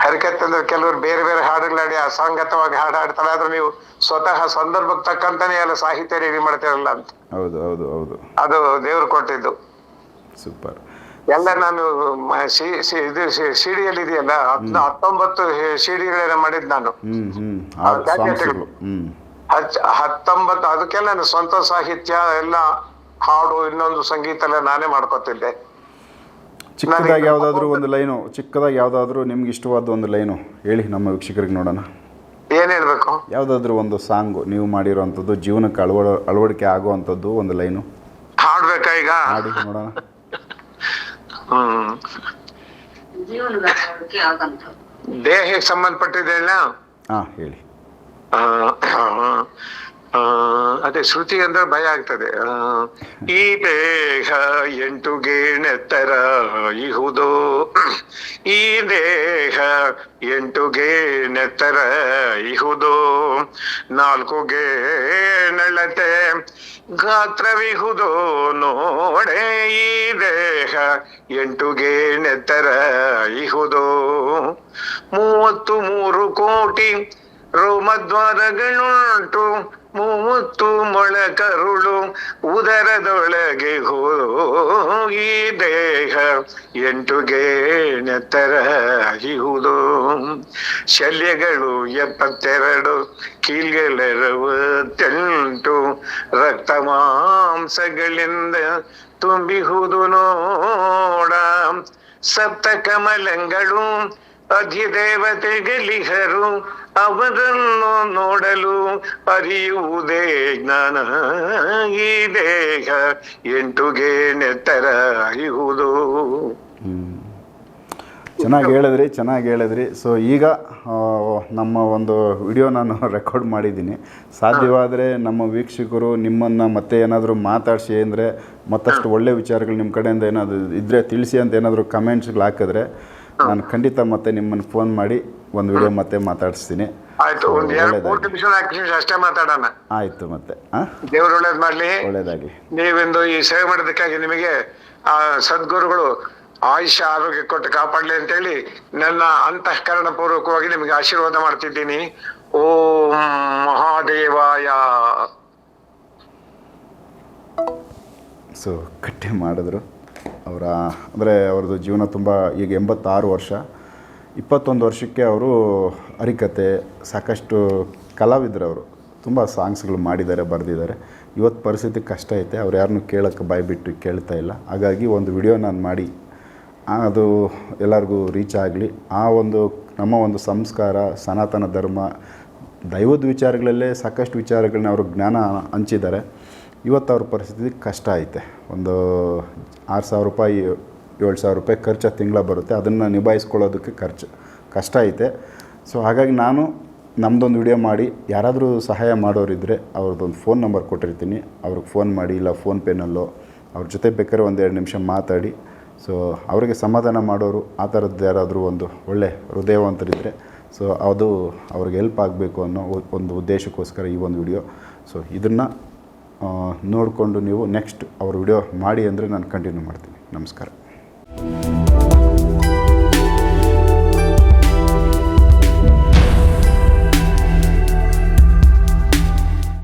S2: ಹರಕತೆ ಅಂದ್ರೆ ಕೆಲವರು ಬೇರೆ ಬೇರೆ ಹಾಡುಗಳಾಡಿ ಅಸಂಗತವಾಗಿ ಹಾಡು ಹಾಡ್ತಾರೆ ಆದ್ರೆ ನೀವು ಸ್ವತಃ ಸಂದರ್ಭಕ್ಕೆ ತಕ್ಕಂತಾನೆ ಎಲ್ಲ ಸಾಹಿತ್ಯ ರೆಡಿ ಮಾಡ್ತಿರಲ್ಲ ಅಂತ.
S1: ಹೌದು ಹೌದು ಹೌದು.
S2: ಅದು ದೇವ್ರು ಕೊಟ್ಟಿದ್ದು.
S1: ಸೂಪರ್
S2: ಎಲ್ಲ ನಾನು ಇದು ಸಿಡಿಯಲ್ಲಿ ಇದೆಯಲ್ಲ ಹತ್ತು ಹತ್ತೊಂಬತ್ತು ಸಿಡಿಗಳನ್ನ ಮಾಡಿದ್ ನಾನು. ಹತ್ತೊಂಬತ್ತು ಅದಕ್ಕೆಲ್ಲ ನಾನು ಸ್ವಂತ ಸಾಹಿತ್ಯ ಎಲ್ಲ ಹಾಡು ಇನ್ನೊಂದು ಸಂಗೀತ ಎಲ್ಲ ನಾನೇ ಮಾಡ್ಕೊತಿದ್ದೆ.
S1: ಚಿಕ್ಕದಾಗಿ ಯಾವ್ದಾದ್ರು ಒಂದು ಲೈನು ಚಿಕ್ಕದಾಗಿ ಯಾವ್ದಾದ್ರು ನಿಮ್ಗೆ ಇಷ್ಟವಾದ ಒಂದು ಲೈನು ಹೇಳಿ ನಮ್ಮ ವೀಕ್ಷಕರಿಗೆ ನೋಡೋಣ.
S2: ಏನ್ ಹೇಳ್ಬೇಕು?
S1: ಯಾವ್ದಾದ್ರು ಒಂದು ಸಾಂಗ್ ನೀವು ಮಾಡಿರೋವಂಥದ್ದು ಜೀವನಕ್ಕೆ ಅಳವಡ ಅಳವಡಿಕೆ ಆಗುವಂಥದ್ದು ಒಂದು ಲೈನು.
S2: ಹಾಡ್ಬೇಕಾ ಈಗ?
S1: ಹಾಡಿ ನೋಡೋಣ.
S2: ಹ್ಮ್.
S3: ಜೀವನದ
S2: ದೇಹಕ್ಕೆ ಸಂಬಂಧಪಟ್ಟಿದೆಯಲ್ಲ
S1: ಹಾ ಹೇಳಿ.
S2: ಅದೇ ಶ್ರುತಿ ಅಂದ್ರೆ ಭಯ ಆಗ್ತದೆ. ಈ ದೇಹ ಎಂಟು ಗೇಣೆತ್ತರ ಇಹುದು. ಈ ದೇಹ ಎಂಟು ಗೇಣೆತ್ತರ ಇಹುದು. ನಾಲ್ಕು ಗೇಣಳತೆ ಗಾತ್ರವಿಹುದು. ನೋಡೆ ಈ ದೇಹ ಎಂಟು ಗೇಣೆತ್ತರ ಇಹುದು. ಮೂವತ್ತು ಮೂರು ಕೋಟಿ ರೋಮದ್ವಾರಗಳುಂಟು. ಮೂವತ್ತು ಮೊಳಕರುಳು ಉದರದೊಳಗೆ ಹೋಗಿ ದೇಹ ಎಂಟು ಗೇಣತರ ಇಹುದು ಶಲ್ಯಗಳು ಎಪ್ಪತ್ತೆರಡು ಕೀಲ್ಗಳೆರವತ್ತೆಂಟು ರಕ್ತ ಮಾಂಸಗಳಿಂದ ತುಂಬಿಹುದು ನೋಡ. ಸಪ್ತ ಕಮಲಗಳು ಅಧಿದೇವತೆಗಳಿಹರು ಅವರನ್ನು ನೋಡಲು ಅರಿಯುವುದೇ ಜ್ಞಾನ. ಈ ದೇಹ ಎಂಟು ನೆತ್ತರ ಇಹುದು
S1: ಹ್ಮ್. ಚೆನ್ನಾಗಿ ಹೇಳಿದ್ರಿ ಚೆನ್ನಾಗಿ ಹೇಳಿದ್ರಿ. ಸೊ ಈಗ ನಮ್ಮ ಒಂದು ವಿಡಿಯೋ ನಾನು ರೆಕಾರ್ಡ್ ಮಾಡಿದ್ದೀನಿ. ಸಾಧ್ಯವಾದರೆ ನಮ್ಮ ವೀಕ್ಷಕರು ನಿಮ್ಮನ್ನು ಮತ್ತೆ ಏನಾದರೂ ಮಾತಾಡಿಸಿ ಅಂದರೆ ಮತ್ತಷ್ಟು ಒಳ್ಳೆ ವಿಚಾರಗಳು ನಿಮ್ಮ ಕಡೆಯಿಂದ ಏನಾದರೂ ಇದ್ದರೆ ತಿಳಿಸಿ ಅಂತ ಏನಾದರೂ ಕಮೆಂಟ್ಸ್ಗಳು ಹಾಕಿದ್ರೆ ನಾನು ಖಂಡಿತ ಮತ್ತೆ ನಿಮ್ಮನ್ನು ಫೋನ್ ಮಾಡಿ ಒಂದು ವಿಡಿಯೋ ಮತ್ತೆ ಮಾತಾಡಿಸ್ತೀನಿ.
S2: ಆಯ್ತು ಒಂದ್ ಎರಡು ಮೂರು ನಿಮಿಷ ನಾಲ್ಕು ನಿಮಿಷ ಅಷ್ಟೇ ಮಾತಾಡೋಣ.
S1: ಆಯಿತು ಮತ್ತೆ ಹಾಂ
S2: ದೇವ್ರು ಒಳ್ಳೇದ್ ಮಾಡ್ಲಿ.
S1: ಒಳ್ಳೆಯದಾಗಲಿ
S2: ನೀವಿಂದು ಈ ಸೇವೆ ಮಾಡೋದಕ್ಕಾಗಿ ನಿಮಗೆ ಆ ಸದ್ಗುರುಗಳು ಆಯುಷ್ಯ ಆರೋಗ್ಯ ಕೊಟ್ಟು ಕಾಪಾಡ್ಲಿ ಅಂತೇಳಿ ನನ್ನ ಅಂತಃಕರಣ ಪೂರ್ವಕವಾಗಿ ನಿಮಗೆ ಆಶೀರ್ವಾದ ಮಾಡ್ತಿದ್ದೀನಿ. ಓಂ ಮಹಾದೇವಾಯ.
S1: ಸೊ ಕಟ್ಟೆ ಮಾಡಿದ್ರು. ಅವರ, ಅಂದರೆ ಅವ್ರದ್ದು ಜೀವನ ತುಂಬ ಈಗ ಎಂಬತ್ತಾರು ವರ್ಷ. ಇಪ್ಪತ್ತೊಂದು ವರ್ಷಕ್ಕೆ ಅವರು ಹರಿಕತೆ, ಸಾಕಷ್ಟು ಕಲಾವಿದರು ಅವರು. ತುಂಬ ಸಾಂಗ್ಸ್ಗಳು ಮಾಡಿದ್ದಾರೆ, ಬರೆದಿದ್ದಾರೆ. ಇವತ್ತು ಪರಿಸ್ಥಿತಿ ಕಷ್ಟ ಐತೆ, ಅವ್ರು ಯಾರನ್ನೂ ಕೇಳೋಕ್ಕೆ ಬಾಯ್ಬಿಟ್ಟು ಕೇಳ್ತಾ ಇಲ್ಲ. ಹಾಗಾಗಿ ಒಂದು ವಿಡಿಯೋ ನಾನು ಮಾಡಿ ಅದು ಎಲ್ಲರಿಗೂ ರೀಚ್ ಆಗಲಿ. ಆ ಒಂದು, ನಮ್ಮ ಒಂದು ಸಂಸ್ಕಾರ, ಸನಾತನ ಧರ್ಮ, ದೈವದ ವಿಚಾರಗಳಲ್ಲೇ ಸಾಕಷ್ಟು ವಿಚಾರಗಳನ್ನ ಅವರು ಜ್ಞಾನ ಹಂಚಿದ್ದಾರೆ. ಇವತ್ತು ಅವ್ರ ಪರಿಸ್ಥಿತಿ ಕಷ್ಟ ಐತೆ. ಒಂದು ಆರು ಸಾವಿರ ರೂಪಾಯಿ, ಏಳು ಸಾವಿರ ರೂಪಾಯಿ ಖರ್ಚು ತಿಂಗಳ ಬರುತ್ತೆ. ಅದನ್ನು ನಿಭಾಯಿಸ್ಕೊಳ್ಳೋದಕ್ಕೆ ಖರ್ಚು, ಕಷ್ಟ ಐತೆ. ಸೊ ಹಾಗಾಗಿ ನಾನು ನಮ್ಮದೊಂದು ವಿಡಿಯೋ ಮಾಡಿ, ಯಾರಾದರೂ ಸಹಾಯ ಮಾಡೋರಿದ್ದರೆ ಅವ್ರದ್ದೊಂದು ಫೋನ್ ನಂಬರ್ ಕೊಟ್ಟಿರ್ತೀನಿ. ಅವ್ರಿಗೆ ಫೋನ್ ಮಾಡಿ, ಇಲ್ಲ ಫೋನ್ಪೇನಲ್ಲೋ ಅವ್ರ ಜೊತೆ ಬೇಕಾದ್ರೆ ಎರಡು ನಿಮಿಷ ಮಾತಾಡಿ. ಸೊ ಅವರಿಗೆ ಸಮಾಧಾನ ಮಾಡೋರು, ಆ ಥರದ್ದು ಯಾರಾದರೂ ಒಂದು ಒಳ್ಳೆ ಹೃದಯವಂತರಿದ್ದರೆ ಸೊ ಅದು ಅವ್ರಿಗೆ ಹೆಲ್ಪ್ ಆಗಬೇಕು ಅನ್ನೋ ಒಂದು ಉದ್ದೇಶಕ್ಕೋಸ್ಕರ ಈ ಒಂದು ವಿಡಿಯೋ. ಸೊ ಇದನ್ನು ನೋಡಿಕೊಂಡು ನೀವು ನೆಕ್ಸ್ಟ್ ಅವ್ರ ವಿಡಿಯೋ ಮಾಡಿ ಅಂದರೆ ನಾನು ಕಂಟಿನ್ಯೂ ಮಾಡ್ತೀನಿ. ನಮಸ್ಕಾರ.